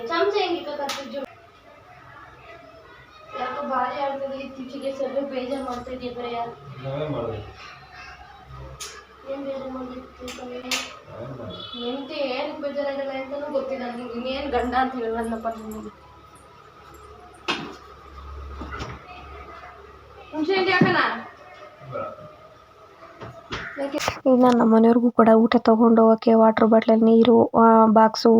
S1: ಚಮಚ ಹೆಂಗಿತ್ತು ಫ್ರಿಜ್ಜು ಯಾಕೋ ಭಾರಿ ಆಗ್ತದೆ ಇತ್ತೀಚೆಗೆ ಸ್ವಲ್ಪ ಬೇಜಾರು ಮಾಡ್ತಾ ಇದೆಯಾ ಬರೀ
S3: ನಾವೇ ಮಾಡಬೇಕು.
S1: ಎಂತ ಏನು ಬೇಜಾರಾಗಲ್ಲ ಅಂತಲೂ ಗೊತ್ತಿಲ್ಲ ನನಗೆ ಇನ್ನೇನು ಗಂಡ ಅಂತ ಹೇಳಲ್ಲಪ್ಪ ನಿಮಗೆ. ಹುಣಸೆ ಹಣ್ಣು ಯಾಕನ
S3: ಬೇಡ
S2: ಇನ್ನು ನಮ್ಮ ಮನೆಯವ್ರಿಗೂ ಕೂಡ ಊಟ ತೊಗೊಂಡು ಹೋಗೋಕ್ಕೆ ವಾಟರ್ ಬಾಟ್ಲಲ್ಲಿ ನೀರು ಬಾಕ್ಸು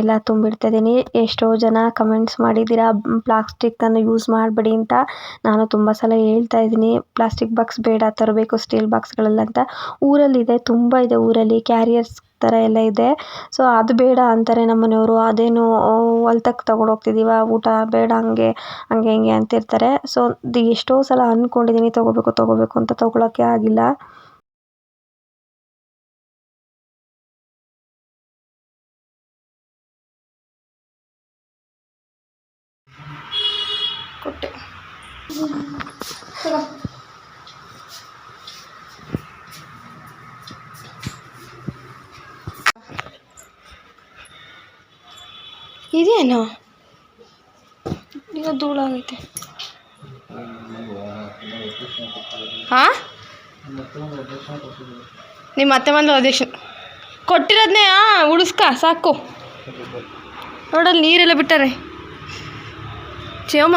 S2: ಎಲ್ಲ ತುಂಬಿಡ್ತಾಯಿದ್ದೀನಿ ಎಷ್ಟೋ ಜನ ಕಮೆಂಟ್ಸ್ ಮಾಡಿದ್ದೀರಾ ಪ್ಲಾಸ್ಟಿಕ್ಕನ್ನು ಯೂಸ್ ಮಾಡಬೇಡಿ ಅಂತ. ನಾನು ತುಂಬ ಸಲ ಹೇಳ್ತಾ ಇದ್ದೀನಿ ಪ್ಲಾಸ್ಟಿಕ್ ಬಾಕ್ಸ್ ಬೇಡ, ತರಬೇಕು ಸ್ಟೀಲ್ ಬಾಕ್ಸ್ಗಳಲ್ಲಂತ ಊರಲ್ಲಿದೆ ತುಂಬ ಇದೆ ಊರಲ್ಲಿ ಕ್ಯಾರಿಯರ್ಸ್ ಥರ ಎಲ್ಲ ಇದೆ. ಸೊ ಅದು ಬೇಡ ಅಂತಾರೆ ನಮ್ಮ ಮನೆಯವರು. ಅದೇನು ಹೊಲ್ತಕ್ಕೆ ತಗೊಂಡು ಹೋಗ್ತಿದ್ದೀವ ಊಟ ಬೇಡ, ಹಂಗೆ ಹಂಗೆ, ಹಿಂಗೆ ಅಂತಿರ್ತಾರೆ. ಸೊ ಎಷ್ಟೋ ಸಲ ಅಂದ್ಕೊಂಡಿದ್ದೀನಿ ತೊಗೋಬೇಕು ತೊಗೋಬೇಕು ಅಂತ ತೊಗೊಳಕ್ಕೆ ಆಗಿಲ್ಲ
S1: ಕೊಟ್ಟೆ ತಗೋ. ಇದೇನು ಈಗ ಧೂಳಾಗೈತೆ. ಹಾಂ? ನಿಮ್ಮ ಅತ್ತೆ ಬಂದು ಅಧ್ಯಕ್ಷ ಕೊಟ್ಟಿರೋದನ್ನೇ ಉಳಿಸ್ಕ ಸಾಕು. ನೋಡಲ್ಲಿ ನೀರೆಲ್ಲ ಬಿಟ್ಟಾರೆ. ಚೇಮ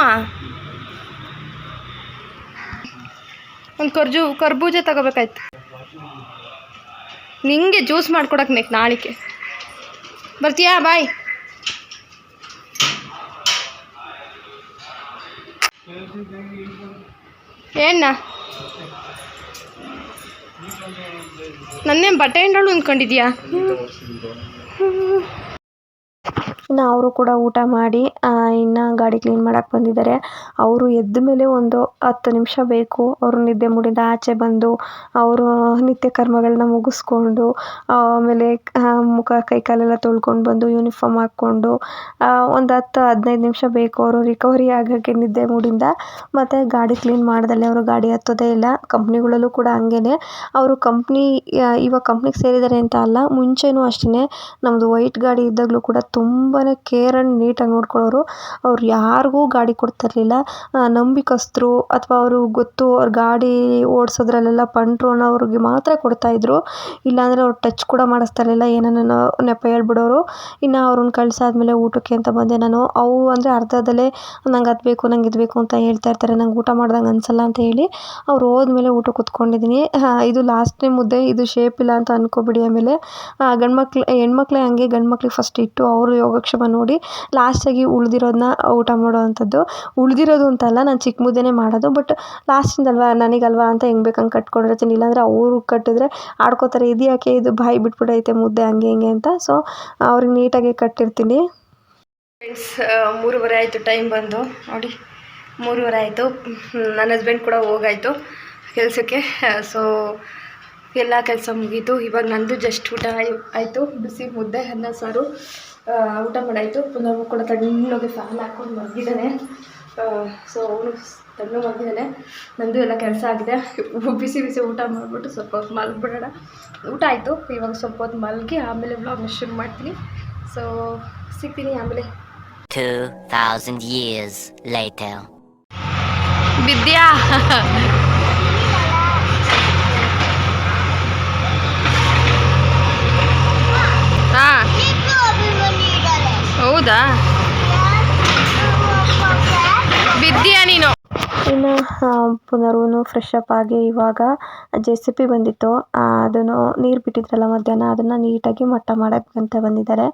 S1: ಒಂದು ಕರ್ಜು ಕರ್ಬೂಜ ತಗೋಬೇಕಾಯ್ತು. ನಿಂಗೆ ಜ್ಯೂಸ್ ಮಾಡ್ಕೊಡಕ್ಕೆ ನೆಕ್ ನಾಳಿಕೆ. ಬರ್ತೀಯಾ ಬಾಯ್. ಏನ? ನನ್ನೇನು ಬಟ್ಟೆ ಹಿಂಡಳು ಅಂದ್ಕೊಂಡಿದ್ಯಾ
S2: ಇನ್ನು ಅವರು ಕೂಡ ಊಟ ಮಾಡಿ ಇನ್ನು ಗಾಡಿ ಕ್ಲೀನ್ ಮಾಡಕ್ಕೆ ಬಂದಿದ್ದಾರೆ ಅವರು ಎದ್ದ ಮೇಲೆ ಒಂದು ಹತ್ತು ನಿಮಿಷ ಬೇಕು. ಅವರು ನಿದ್ದೆ ಮುಡಿದ ಆಚೆ ಬಂದು, ಅವರು ನಿತ್ಯ ಕರ್ಮಗಳನ್ನ ಮುಗಿಸ್ಕೊಂಡು, ಆಮೇಲೆ ಮುಖ ಕೈ ಕಾಲೆಲ್ಲ ತೊಳ್ಕೊಂಡು ಬಂದು ಯೂನಿಫಾರ್ಮ್ ಹಾಕ್ಕೊಂಡು ಒಂದು ಹತ್ತು, ಹದಿನೈದು ನಿಮಿಷ ಬೇಕು. ಅವರು ರಿಕವರಿ ಆಗೋಕ್ಕೆ ನಿದ್ದೆ ಮೂಡಿಂದ ಮತ್ತು ಗಾಡಿ ಕ್ಲೀನ್ ಮಾಡ್ದಲ್ಲೇ ಅವರು ಗಾಡಿ ಹತ್ತೋದೇ ಇಲ್ಲ. ಕಂಪ್ನಿಗಳಲ್ಲೂ ಕೂಡ ಹಂಗೇ ಅವರು ಕಂಪ್ನಿ ಇವಾಗ ಕಂಪ್ನಿಗೆ ಸೇರಿದ್ದಾರೆ ಅಂತ ಅಲ್ಲ, ಮುಂಚೆನೂ ಅಷ್ಟೇ ನಮ್ಮದು ವೈಟ್ ಗಾಡಿ ಇದ್ದಾಗಲೂ ಕೂಡ ತುಂಬಾ ಕೇರ್ ಆ್ಯಂಡ್ ನೀಟಾಗಿ ನೋಡ್ಕೊಳ್ಳೋರು, ಅವ್ರು ಯಾರಿಗೂ ಗಾಡಿ ಇರಲಿಲ್ಲ ನಂಬಿಕಸ್ಥರು ಅಥವಾ ಅವರು ಗೊತ್ತು ಅವ್ರು ಗಾಡಿ ಓಡಿಸೋದ್ರಲ್ಲೆಲ್ಲ ಪಂಟ್ರು ಅನ್ನೋರಿಗೆ ಮಾತ್ರ ಕೊಡ್ತಾಯಿದ್ರು ಇಲ್ಲಾಂದರೆ ಅವ್ರು ಟಚ್ ಕೂಡ ಮಾಡಿಸ್ತಾ ಇರಲಿಲ್ಲ ಏನೇನೋ ನೆಪ ಹೇಳ್ಬಿಡೋರು. ಇನ್ನು ಅವ್ರನ್ನ ಕಳ್ಸಾದ್ಮೇಲೆ ಊಟಕ್ಕೆ ಅಂತ ಬಂದೆ ನಾನು. ಅವು ಅಂದರೆ ಅರ್ಧದಲ್ಲೇ, ನಂಗೆ ಅದು ಬೇಕು, ನಂಗೆ ಇದು ಬೇಕು ಅಂತ ಹೇಳ್ತಾ ಇರ್ತಾರೆ. ನಂಗೆ ಊಟ ಮಾಡ್ದಂಗೆ ಅನಿಸಲ್ಲ ಅಂತ ಹೇಳಿ ಅವ್ರು ಹೋದ್ಮೇಲೆ ಊಟ ಕೂತ್ಕೊಂಡಿದ್ದೀನಿ. ಇದು ಲಾಸ್ಟ್ನೇ ಮುದ್ದೆ, ಇದು ಶೇಪ್ ಇಲ್ಲ ಅಂತ ಅನ್ಕೋಬಿಡಿ ಆಮೇಲೆ. ಗಂಡ್ಮಕ್ಳು, ಹೆಣ್ಮಕ್ಳೇ ಹಂಗೆ ಗಂಡ್ಮಕ್ಳಿಗೆ ಫಸ್ಟ್ ಇಟ್ಟು ಅವರು ಯೋಗಕ್ಷೇಮ ನೋಡಿ ಲಾಸ್ಟಾಗಿ ಉಳಿದಿರೋದನ್ನ ಊಟ ಮಾಡೋವಂಥದ್ದು. ಉಳಿದಿರೋದು ಅಂತಲ್ಲ, ನಾನು ಚಿಕ್ಕ ಮುದ್ದೆನೆ ಮಾಡೋದು ಬಟ್ ಲಾಸ್ಟಿಂದಲ್ವಾ ನನಗಲ್ವಾ ಅಂತ ಹೆಂಗೆ ಬೇಕಂಗೆ ಕಟ್ಕೊಂಡಿರ್ತೀನಿ ಇಲ್ಲಾಂದರೆ ಅವರು ಕಟ್ಟಿದ್ರೆ ಆಡ್ಕೋತಾರೆ, ಇದು ಯಾಕೆ ಇದು ಬಾಯಿ ಬಿಟ್ಬಿಟ್ಟೈತೆ ಮುದ್ದೆ ಹಂಗೆ ಹಿಂಗೆ ಅಂತ. ಸೊ ಅವ್ರಿಗೆ ನೀಟಾಗಿ ಕಟ್ಟಿರ್ತೀನಿ.
S1: ಫ್ರೆಂಡ್ಸ್ ಮೂರುವರೆ ಆಯಿತು ಟೈಮ್ ಬಂದು. ನೋಡಿ, ಮೂರುವರೆ ಆಯಿತು. ನನ್ನ ಹಸ್ಬೆಂಡ್ ಕೂಡ ಹೋಗಾಯಿತು ಕೆಲಸಕ್ಕೆ. ಸೊ ಎಲ್ಲ ಕೆಲಸ ಮುಗೀತು. ಇವಾಗ ನಂದು ಜಸ್ಟ್ ಊಟ ಆಯಿತು. ಬಿಸಿ ಮುದ್ದೆ, ಅನ್ನ, ಸಾರು. ಊಟ ಮಾಡಾಯಿತು. ಪುನಃ ಕೂಡ ತಣ್ಣಗೆ ಫ್ಯಾನ್ ಹಾಕ್ಕೊಂಡು ಮಲಗಿದ್ದಾನೆ ಸೊ ಅವನು ತಣ್ಣಗೆ ಮಲಗಿದ್ದಾನೆ ನಂದು ಎಲ್ಲ ಕೆಲಸ ಆಗಿದೆ. ಬಿಸಿ ಬಿಸಿ ಊಟ ಮಾಡಿಬಿಟ್ಟು ಸ್ವಲ್ಪ ಹೊತ್ತು ಮಲಗಿಬಿಡೋಣ. ಊಟ ಆಯಿತು. ಇವಾಗ ಸ್ವಲ್ಪ ಹೊತ್ತು ಮಲಗಿ ಆಮೇಲೆ ವ್ಲಾಗ್ನ ಶುರು ಮಾಡ್ತೀನಿ. ಸೊ ಸಿಗ್ತೀನಿ ಆಮೇಲೆ.
S7: 2,000 ಹೌದಾ? ಬಿದ್ದೀಯಾ
S1: ನೀನು?
S2: Years ಪುನರ್ವನು ಪುನರ್ವೂ ಫ್ರೆಶ್ ಅಪ್ ಆಗಿ ಇವಾಗ ಜೆ ಸಿ ಪಿ ಬಂದಿತ್ತು. ಅದನ್ನು ನೀರು ಬಿಟ್ಟಿದ್ರಲ್ಲ ಮಧ್ಯಾಹ್ನ, ಅದನ್ನು ನೀಟಾಗಿ ಮಟ್ಟ ಮಾಡೋಕ್ಕಂತ ಬಂದಿದ್ದಾರೆ.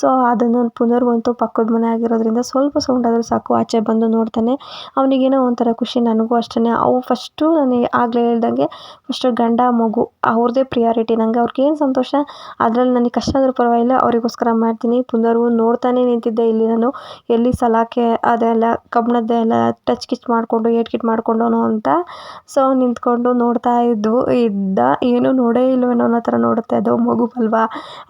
S2: ಸೊ ಅದನ್ನು ಪುನರ್ವಂತೂ ಪಕ್ಕದ ಮನೆ ಆಗಿರೋದ್ರಿಂದ ಸ್ವಲ್ಪ ಸೌಂಡ್ ಆದರೂ ಸಾಕು, ಆಚೆ ಬಂದು ನೋಡ್ತಾನೆ. ಅವನಿಗೇನೋ ಒಂಥರ ಖುಷಿ, ನನಗೂ ಅಷ್ಟೇ ಅವು ಫಸ್ಟು ನನಗೆ ಆಗಲೇ ಹೇಳ್ದಂಗೆ ಫಸ್ಟು ಗಂಡ, ಮಗು ಅವ್ರದ್ದೇ ಪ್ರಿಯಾರಿಟಿ ನನಗೆ ಅವ್ರಿಗೇನು ಸಂತೋಷ, ಅದರಲ್ಲಿ ನನಗೆ ಕಷ್ಟ ಆದರೂ ಪರವಾಗಿಲ್ಲ, ಅವರಿಗೋಸ್ಕರ ಮಾಡ್ತೀನಿ. ಪುನರ್ವು ನೋಡ್ತಾನೆ ನಿಂತಿದ್ದೆ ಇಲ್ಲಿ ನಾನು. ಎಲ್ಲಿ ಸಲಾಕೆ ಅದೆಲ್ಲ ಕಬ್ಬಿಣದ್ದೆಲ್ಲ ಟಚ್ ಕಿಚ್ ಮಾಡಿಕೊಂಡು ಏಟ್ ಗಿಟ್ ಮಾಡ್ಕೊಂಡವನು ಅಂತ. ಸೊ ನಿಂತ್ಕೊಂಡು ನೋಡ್ತಾ ಇದ್ವು ಇದ್ದ, ಏನು ನೋಡೇ ಇಲ್ವೇನೋ ಅನ್ನೋ ಥರ ನೋಡುತ್ತೆ, ಅದು ಮಗು ಅಲ್ವಾ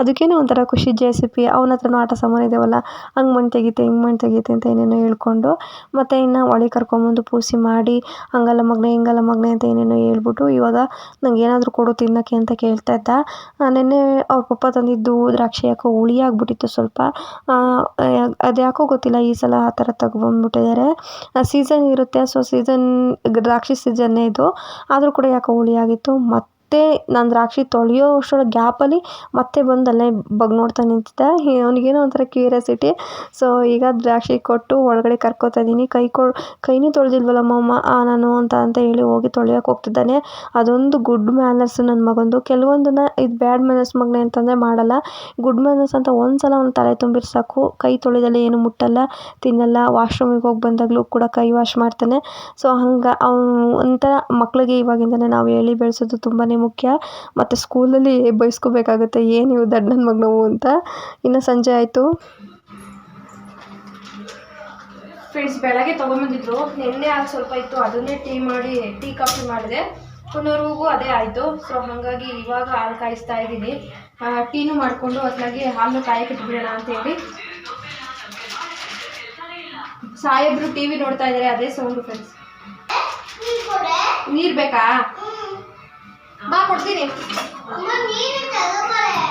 S2: ಅದಕ್ಕೇನೋ ಒಂಥರ ಖುಷಿ ಜೆ ಸಿ ಪಿ ಅವನ ಹತ್ರನೂ ಆಟ ಸಾಮಾನು ಇದಾವಲ್ಲ, ಹಂಗೆ ಮಣ್ಣು ತೆಗೀತೆ, ಹಿಂಗೆ ಮಣ್ಣು ತೆಗೀತೆ ಅಂತ ಏನೇನೋ ಹೇಳ್ಕೊಂಡು, ಮತ್ತು ಇನ್ನು ಒಳಗೆ ಕರ್ಕೊಂಬಂದು ಪೂಸಿ ಮಾಡಿ, ಹಂಗಲ್ಲ ಮಗನೇ, ಹಿಂಗಲ್ಲ ಮಗ್ನೆ ಅಂತ ಏನೇನೋ ಹೇಳ್ಬಿಟ್ಟು, ಇವಾಗ ನಂಗೆ ಏನಾದರೂ ಕೊಡು ತಿನ್ನೋಕ್ಕೆ ಅಂತ ಕೇಳ್ತಾ ಇದ್ದ. ನೆನ್ನೆ ಅವ್ರ ಪಪ್ಪ ತಂದಿದ್ದು ದ್ರಾಕ್ಷಿ ಯಾಕೋ ಹುಳಿ ಆಗಿಬಿಟ್ಟಿತ್ತು ಸ್ವಲ್ಪ. ಅದು ಯಾಕೋ ಗೊತ್ತಿಲ್ಲ, ಈ ಸಲ ಆ ಥರ ತಗೊಬಂದ್ಬಿಟ್ಟಿದ್ದಾರೆ ಸೀಸನ್ ಇರುತ್ತೆ, ಸೊ ಸೀಸನ್ ದ್ರಾಕ್ಷಿ ಸೀಸನ್ನೇ ಇದು. ಆದರೂ ಕೂಡ ಯಾಕೋ ಹುಳಿ ಆಗಿತ್ತು. ಮತ್ತೆ ನಾನು ದ್ರಾಕ್ಷಿ ತೊಳೆಯೋ ಅಷ್ಟರೊಳಗೆ ಗ್ಯಾಪಲ್ಲಿ ಮತ್ತೆ ಬಂದು ಅಲ್ಲೇ ಬಗ್ ನೋಡ್ತಾ ನಿಂತಿದ್ದ. ಅವನಿಗೇನೋ ಒಂಥರ ಕ್ಯೂರಿಯಾಸಿಟಿ ಸೊ ಈಗ ದ್ರಾಕ್ಷಿ ಕೊಟ್ಟು ಒಳಗಡೆ ಕರ್ಕೋತಾ ಇದ್ದೀನಿ ಕೈ ಕೊ, ಕೈನೇ ತೊಳೆದಿಲ್ವಲ್ಲ ಮಮ್ಮ ನಾನು ಅಂತ ಅಂತ ಹೇಳಿ ಹೋಗಿ ತೊಳೆಯೋಕೆ ಹೋಗ್ತಿದ್ದಾನೆ. ಅದೊಂದು ಗುಡ್ ಮ್ಯಾನರ್ಸ್ ನನ್ನ ಮಗಂದು. ಕೆಲವೊಂದನ್ನ ಇದು ಬ್ಯಾಡ್ ಮ್ಯಾನರ್ಸ್ ಮಗನೇ ಅಂತಂದರೆ ಮಾಡಲ್ಲ. ಗುಡ್ ಮ್ಯಾನರ್ಸ್ ಅಂತ ಒಂದು ಸಲ ಅವ್ನು ತಲೆ ತುಂಬಿರ್ ಸಾಕು. ಕೈ ತೊಳೆದಲ್ಲಿ ಏನು ಮುಟ್ಟಲ್ಲ. ತಿನ್ನಲ್ಲ. ವಾಶ್ರೂಮಿಗೆ ಹೋಗಿ ಬಂದಾಗಲೂ ಕೂಡ ಕೈ ವಾಶ್ ಮಾಡ್ತಾನೆ. ಸೊ ಹಂಗೆ ಅವನು ಒಂಥರ ಮಕ್ಕಳಿಗೆ ಇವಾಗಿಂದನೇ ನಾವು ಹೇಳಿ ಬೆಳೆಸೋದು ತುಂಬಾ ಮುಖ್ಯ. ಮತ್ತು ಸ್ಕೂಲಲ್ಲಿ ಬೈಸ್ಕೋಬೇಕಾಗುತ್ತೆ, ಏನು ಇವು ದಡ್ಡನ ಮಗ್ನವು ಅಂತ. ಇನ್ನು ಸಂಜೆ ಆಯಿತು.
S1: ಫ್ರೆಂಡ್ಸ್ ಬೆಳಗ್ಗೆ ತೊಗೊಂಬಂದಿದ್ರು. ನಿನ್ನೆ ಅದು ಸ್ವಲ್ಪ ಇತ್ತು, ಅದನ್ನೇ ಟೀ ಮಾಡಿ, ಟೀ ಕಾಫಿ ಮಾಡಿದೆ. ಪುನರ್ವಿಗೂ ಅದೇ ಆಯಿತು. ಸೊ ಹಾಗಾಗಿ ಇವಾಗ ಹಾಲು ಕಾಯಿಸ್ತಾ ಇದ್ದೀನಿ. ಟೀನು ಮಾಡಿಕೊಂಡು ಅದಾಗಿ ಹಾಲು ಕಾಯಕ್ಕೆ ಇಟ್ಬಿಡೋಣ ಅಂತೇಳಿ. ಸಾಹೇಬ್ರು ಟಿ ವಿ ನೋಡ್ತಾ ಇದ್ದಾರೆ ಅದೇ ಸೌಂಡು ಫ್ರೆಂಡ್ಸ್ ನೀರು ಬೇಕಾ? ಬಾ, ಕೊಡ್ತೀನಿ.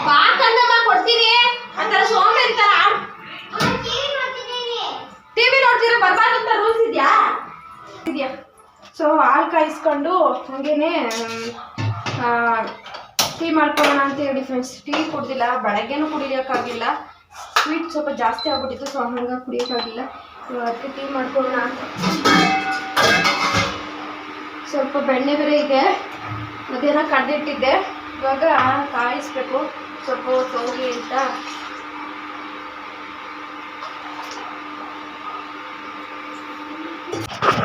S6: ಬಾ ಕಂದ
S1: ಬಾ, ಕೊಡ್ತೀನಿ. ಅಂತಾರ ಆಡ್.
S6: ಅಮ್ಮ ಟಿವಿ
S1: ನೋಡ್ತೀರ? ಬರ್ಬಾರ್ದು ಅಂತ ರೂಲ್ಸ್ ಇದೆಯಾ? ಇದೆಯಾ? ಸೊ ಹಾಲು ಕಾಯಿಸ್ಕೊಂಡು ಹಾಗೇನೆ ಟೀ ಮಾಡ್ಕೊಳ್ಳೋಣ ಅಂತ ಹೇಳಿ ಫ್ರೆಂಡ್ಸ್ ಟೀ ಕುಡ್ದಿಲ್ಲ, ಬೆಳಗ್ಗೆನೂ ಕುಡಿಯೋಕ್ಕಾಗಿಲ್ಲ. ಸ್ವೀಟ್ ಸ್ವಲ್ಪ ಜಾಸ್ತಿ ಆಗ್ಬಿಟ್ಟಿತ್ತು ಸೊ ಹಂಗಾಗಿ ಕುಡಿಯೋಕ್ಕಾಗಿಲ್ಲ. ಅದಕ್ಕೆ ಟೀ ಮಾಡ್ಕೊಳ್ಳೋಣ ಸ್ವಲ್ಪ ಬೆಣ್ಣೆ ಬೇರೆ ಇದೆ. ಮಧ್ಯಾಹ್ನ ಕಡ್ದಿಟ್ಟಿದ್ದೆ. ಇವಾಗ ಕಾಯಿಸ್ಬೇಕು. ಸ್ವಲ್ಪ ಹೋಗಿ ಅಂತ.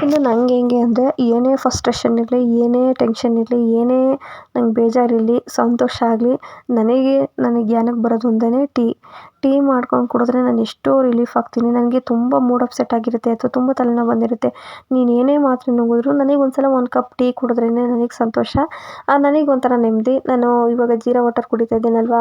S2: ಇನ್ನು ನಂಗೆ ಹೆಂಗೆ ಅಂದರೆ ಏನೇ ಫಸ್ಟ್ರೇಷನ್ ಇರಲಿ, ಏನೇ ಟೆನ್ಷನ್ ಇರಲಿ, ಏನೇ ನಂಗೆ ಬೇಜಾರಿರಲಿ, ಸಂತೋಷ ಆಗಲಿ, ನನಗೆ ನನಗೆ ಜ್ಞಾನಕ್ಕೆ ಬರೋದು ಒಂದೇ ಟೀ ಟೀ ಮಾಡ್ಕೊಂಡು ಕುಡಿದ್ರೆ ನಾನು ಎಷ್ಟೋ ರಿಲೀಫ್ ಆಗ್ತೀನಿ. ನನಗೆ ತುಂಬ ಮೂಡ್ ಅಪ್ಸೆಟ್ ಆಗಿರುತ್ತೆ ಅಥವಾ ತುಂಬ ತಲೆನೋವು ಬಂದಿರುತ್ತೆ. ನೀನು ಏನೇ ಮಾತ್ರೆ ನುಂಗಿದ್ರು ನನಗೆ ಒಂದು ಸಲ ಒಂದು ಕಪ್ ಟೀ ಕುಡಿದ್ರೇ ನನಗೆ ಸಂತೋಷ. ನನಗೆ ಒಂಥರ ನೆಮ್ಮದಿ. ನಾನು ಇವಾಗ ಜೀರಾ ವಾಟರ್ ಕುಡಿತಾ ಇದ್ದೀನಲ್ವ?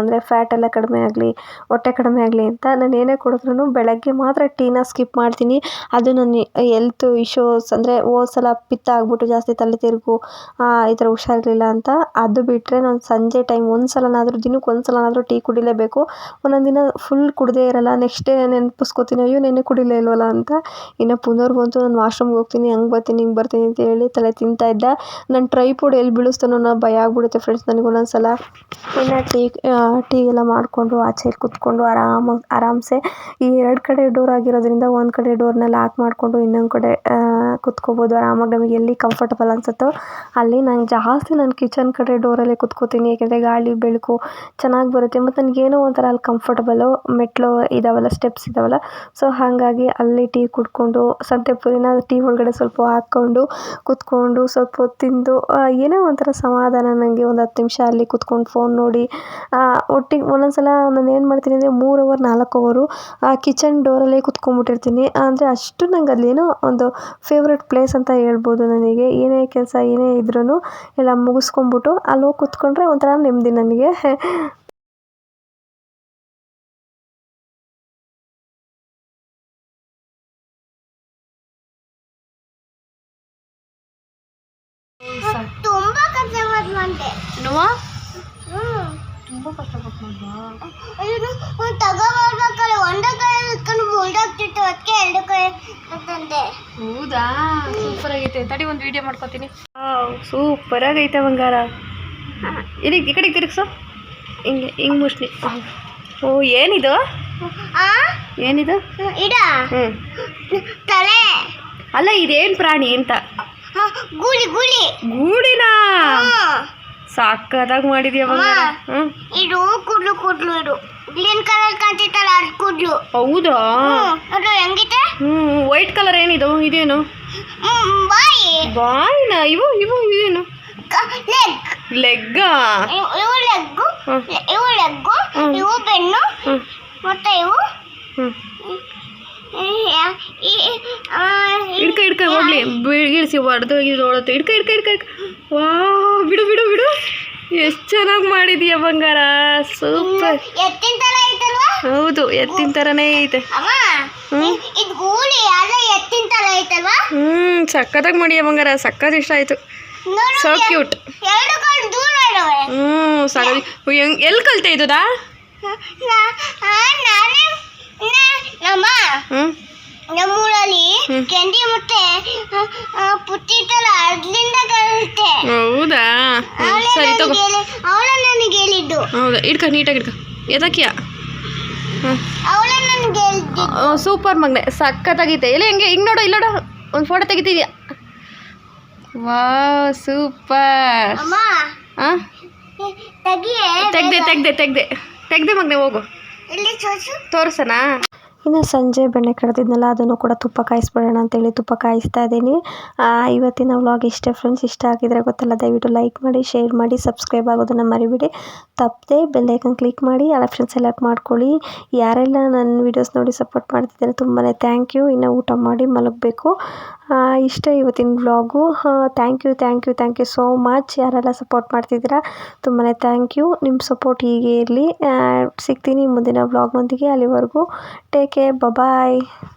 S2: ಅಂದರೆ ಫ್ಯಾಟ್ ಎಲ್ಲ ಕಡಿಮೆ ಆಗಲಿ, ಹೊಟ್ಟೆ ಕಡಿಮೆ ಆಗಲಿ ಅಂತ ನಾನು ಏನೇ ಕುಡಿದ್ರೂ ಬೆಳಗ್ಗೆ ಮಾತ್ರ ಟೀನ ಸ್ಕಿಪ್ ಮಾಡ್ತೀನಿ. ಅದು ನನ್ನ ಎಲ್ತ್ ಇಶ್ಯೂಸ್ ಅಂದರೆ ಓ ಸಲ ಪಿತ್ತ ಆಗ್ಬಿಟ್ಟು ಜಾಸ್ತಿ ತಲೆ ತಿರುಗು ಈ ಥರ ಹುಷಾರಿರಲಿಲ್ಲ ಅಂತ. ಅದು ಬಿಟ್ಟರೆ ನಾನು ಸಂಜೆ ಟೈಮ್ ಒಂದು ಸಲನಾದರೂ ದಿನಕ್ಕೆ ಒಂದು ಸಲನಾದರೂ ಟೀ ಕುಡಿಲೇಬೇಕು. ಒಂದೊಂದು ದಿನ ಫುಲ್ ಕುಡಿದೇ ಇರಲ್ಲ. ನೆಕ್ಸ್ಟ್ ಡೇ ನೆನ್ಪಿಸ್ಕೊತೀನಿ, ಅಯ್ಯೋ, ನೆನ್ನೆ ಕುಡಿಲೇ ಇಲ್ವಲ್ಲ ಅಂತ. ಇನ್ನು ಪುನರ್ ಬಂತು ನಾನು ವಾಶ್ರೂಮ್ಗೆ ಹೋಗ್ತೀನಿ, ಹಂಗೆ ಬರ್ತೀನಿ, ಹಿಂಗೆ ಬರ್ತೀನಿ ಅಂತ ಹೇಳಿ ತಲೆ ತಿಂತಾ ಇದ್ದ. ನನ್ನ ಟ್ರೈಪೋಡ್ ಎಲ್ಲಿ ಬೀಳಿಸ್ತಾನೋ ನಾನು ಭಯ ಆಗ್ಬಿಡುತ್ತೆ ಫ್ರೆಂಡ್ಸ್ ನನಗೆ ಒಂದೊಂದು ಸಲ ಇನ್ನು ಟೀ ಟೀ ಎಲ್ಲ ಮಾಡಿಕೊಂಡು ಆಚೆ ಕೂತ್ಕೊಂಡು ಆರಾಮಾಗಿ ಆರಾಮ್ಸೆ. ಈ ಎರಡು ಕಡೆ ಡೋರ್ ಆಗಿರೋದ್ರಿಂದ ಒಂದು ಕಡೆ ಡೋರ್ನ ಲಾಕ್ ಮಾಡಿಕೊಂಡು ಇನ್ನೊಂದು ಕಡೆ ಕುತ್ಕೋಬೋದು. ಆರಾಮಾಗಿ ನಮಗೆ ಎಲ್ಲಿ ಕಂಫರ್ಟಬಲ್ ಅನ್ಸುತ್ತೋ ಅಲ್ಲಿ ನಾನು ಜಾಸ್ತಿ ನಾನು ಕಿಚನ್ ಕಡೆ ಡೋರಲ್ಲೇ ಕುತ್ಕೋತೀನಿ. ಏಕೆಂದರೆ ಗಾಳಿ, ಬೆಳಕು ಚೆನ್ನಾಗಿ ಬರುತ್ತೆ. ಮತ್ತು ನನಗೇನೋ ಒಂಥರ ಅಲ್ಲಿ ಕಂಫರ್ಟಬಲು ಮೆಟ್ಲು ಇದಾವಲ್ಲ ಸ್ಟೆಪ್ಸ್ ಇದಾವಲ್ಲ. ಸೊ ಹಾಗಾಗಿ ಅಲ್ಲಿ ಟೀ ಕುಡ್ಕೊಂಡು, ಸಂತೆಪುರಿನ ಟೀ ಒಳಗಡೆ ಸ್ವಲ್ಪ ಹಾಕ್ಕೊಂಡು, ಕುತ್ಕೊಂಡು, ಸ್ವಲ್ಪ ತಿಂದು ಏನೋ ಒಂಥರ ಸಮಾಧಾನ ನನಗೆ ಒಂದು ಹತ್ತು ನಿಮಿಷ ಅಲ್ಲಿ ಕುತ್ಕೊಂಡು ಫೋನ್ ನೋಡಿ. ಒಟ್ಟಿಗೆ ಒಂದೊಂದು ಸಲ ನಾನು ಏನು ಮಾಡ್ತೀನಿ ಅಂದರೆ ಮೂರು ಅವರ್ ನಾಲ್ಕು ಅವರು ಕಿಚನ್ ಡೋರಲ್ಲೇ ಕುತ್ಕೊಂಡ್ಬಿಟ್ಟಿರ್ತೀನಿ. ಅಂದರೆ ಅಷ್ಟು ನಂಗೆ ಅಲ್ಲೇನೋ ಒಂದು ಫೇವ್ರೆಟ್ ಪ್ಲೇಸ್ ಅಂತ ಹೇಳ್ಬೋದು ನನಗೆ. ಏನೇ ಕೆಲಸ, ಏನೇ ಇದ್ರೂ ಎಲ್ಲ ಮುಗಿಸ್ಕೊಂಡ್ಬಿಟ್ಟು ಅಲ್ಲಿ ಹೋಗಿ ಕುತ್ಕೊಂಡ್ರೆ ಒಂಥರ ನೆಮ್ಮದಿ ನನಗೆ.
S6: ತುಂಬ ಕಷ್ಟಪಟ್ಟು ಮಾಡ್ದಾ ಅಯ್ಯೋ ತಗೋಬರ್ಬೇಕಾದ್ರೆ ಒಂದೇ ಕೈ ಇಟ್ಕೊಂಡು ಮುಳ್ದಾಗ್ತಿತ್ತು ಅದಕ್ಕೆ ಎರಡು ಕೈ ಅಂತಂದೆ.
S1: ಹೌದಾ? ಸೂಪರ್ ಆಗೈತೆ. ತಡಿ ಒಂದು ವಿಡಿಯೋ ಮಾಡ್ಕೋತೀನಿ.
S2: ಸೂಪರ್ ಆಗೈತೆ ಬಂಗಾರ. ಇಲ್ಲಿ ಈ ಕಡೆ ತಿರುಗಿಸು. ಹಿಂಗೆ ಹಿಂಗೆ ಮುಷ್ಣಿ ಓ ಏನಿದು?
S6: ಆ?
S2: ಏನಿದು?
S6: ಇಡ?
S2: ಹ್ಞೂ
S6: ತಲೆ.
S1: ಅಲ್ಲ ಇದೇನು ಪ್ರಾಣಿ ಅಂತ?
S6: ಗೂಳಿ ಗೂಳಿ. ಗೂಳಿನಾ.
S1: ಸಾಕದಾಗಿ ಮಾಡಿದ್ಯಾ ಬಂಗಾರ? ಹ್ಞೂ
S6: ಇದು ಕೂಡ್ಲು ಕೂಡ್ಲು ಇದು. ಗ್ರೀನ್ ಕಲರ್ ಕಾಣ್ತಿತ್ತಲ್ಲ ಅದು ಕೂಡ್ಲು.
S1: ಹೌದಾ?
S6: ಹ್ಮ್, ಅದು ಹೆಂಗಿದೆ
S1: ಹ್ಞೂ ವೈಟ್ ಕಲರ್ ಏನಿದು? ಇದೇನು?
S6: ಹ್ಮ್, ಬಾಯಿ.
S1: ಬಾಯಿನ? ಇವು ಇವು ಇದೇನು?
S6: ಲೆಗ್
S1: ಲೆಗ್ಗ?
S6: ಇವು ಲೆಗ್ಗು
S1: ಹ್ಮ್.
S6: ಇವು ಲೆಗ್ಗು
S1: ಹ್ಮ್.
S6: ಇವು ಬೆನ್ನು.
S1: ಹ್ಮ್.
S6: ಮತ್ತೆ ಇವು
S1: ಹ್ಞೂ
S6: ಇಡ್ಕ
S1: ಹಿಡ್ಕ ಹೋಗ್ಲಿ. ಬಿಡ್ಗಿಡ್ಸಿ ಹೊಡೆದು ಇದು ನೋಡುತ್ತೆ. ಇಡ್ಕ ಇಡ್ಕ ಇಡ್ಕ ಇಡ್ಕ. ವಾ ಬಿಡು ಬಿಡು ಬಿಡು. ಎಷ್ಟು ಚೆನ್ನಾಗಿ ಮಾಡಿದೀಯ ಬಂಗಾರ. ಸೂಪರ್. ಹೌದು, ಎತ್ತಿನ ಥರನೇ ಐತೆ. ಹ್ಮ್. ಸಕ್ಕತ್ತಾಗಿ ಮಾಡಿಯ ಬಂಗಾರ. ಸಕ್ಕತ್ ಇಷ್ಟ ಆಯ್ತು. ಸೊ ಕ್ಯೂಟ್ ಹ್ಮ್ ಸಗದಿ ಹೆಂಗ್ ಎಲ್ಲಿ ಕಲ್ತೆ
S6: ನಮ್ಮ ನಮ್ಮೂರಲ್ಲಿ ಕೆಂಡಿ ಮುಟ್ಟೆ ಆ, ಆ, ಪುಟ್ಟಿ ತರ ಅದ್ರಿಂದ ಕಲಿತೆ
S1: ಹೌದಾ? ಸರಿ ತಗೋ.
S6: ನನಗೆ ಹೇಳಿ ಅವಳ ನನಗೆ ಹೇಳಿದ್ದು.
S1: ಹೌದಾ? ಇಡ್ಕ ನೀಟಾಗಿ ಇಡ್ಕ. ಎದಕ್ಕಿಯ?
S6: ಅವಳ ನನಗೆ ಹೇಳಿದ್ದು.
S1: ಸೂಪರ್ ಮಗ್ನೆ ಸಖತ್ತಾಗೈತೆ. ಇಲ್ಲ ಹೆಂಗೆ ಹಿಂಗೆ ನೋಡು ಇಲ್ಲ ನೋಡು ಒಂದು ಫೋಟೋ ತೆಗಿತೀವಿ. ವಾ ಸೂಪರ್.
S6: ಅಮ್ಮ.
S1: ತೆಗ್ದೆ ತೆಗ್ದೆ ತೆಗ್ದೆ. ತೆಗ್ದೆ ಮಗ್ನೆ ಹೋಗು. ತೋರ್ಸನಾ?
S2: ಇನ್ನು ಸಂಜೆ ಬೆಣ್ಣೆ ಕಡ್ದಿದ್ನಲ್ಲ, ಅದನ್ನು ಕೂಡ ತುಪ್ಪ ಕಾಯಿಸ್ಬಿಡೋಣ ಅಂತೇಳಿ ತುಪ್ಪ ಕಾಯಿಸ್ತಾ ಇದ್ದೀನಿ. ಇವತ್ತಿನ ವ್ಲಾಗ್ ಇಷ್ಟೇ ಫ್ರೆಂಡ್ಸ್ ಇಷ್ಟ ಆಗಿದ್ರೆ ಗೊತ್ತಲ್ಲ, ದಯವಿಟ್ಟು ಲೈಕ್ ಮಾಡಿ ಶೇರ್ ಮಾಡಿ ಸಬ್ಸ್ಕ್ರೈಬ್ ಆಗೋದನ್ನು ಮರಿಬೇಡಿ. ತಪ್ಪದೆ ಬೆಲ್ಲೈಕನ್ ಕ್ಲಿಕ್ ಮಾಡಿ ಆಪ್ಷನ್ ಸೆಲೆಕ್ಟ್ ಮಾಡ್ಕೊಳ್ಳಿ. ಯಾರೆಲ್ಲ ನನ್ನ ವೀಡಿಯೋಸ್ ನೋಡಿ ಸಪೋರ್ಟ್ ಮಾಡ್ತಿದ್ದಾರೆ ತುಂಬಾ ಥ್ಯಾಂಕ್ ಯು ಇನ್ನು ಊಟ ಮಾಡಿ ಮಲಗಬೇಕು. ಇಷ್ಟೇ ಇವತ್ತಿನ vlog thank you thank you thank you so much ಯಾರೆಲ್ಲ ಸಪೋರ್ಟ್ ಮಾಡ್ತಿದ್ದೀರಾ ತುಂಬಾ ಥ್ಯಾಂಕ್ ಯು ನಿಮ್ಮ ಸಪೋರ್ಟ್ ಹೀಗೆ ಇರಲಿ. ಸಿಗ್ತೀನಿ ಮುಂದಿನ ವ್ಲಾಗ್ನೊಂದಿಗೆ ಅಲ್ಲಿವರೆಗೂ. Take take care. Bye bye.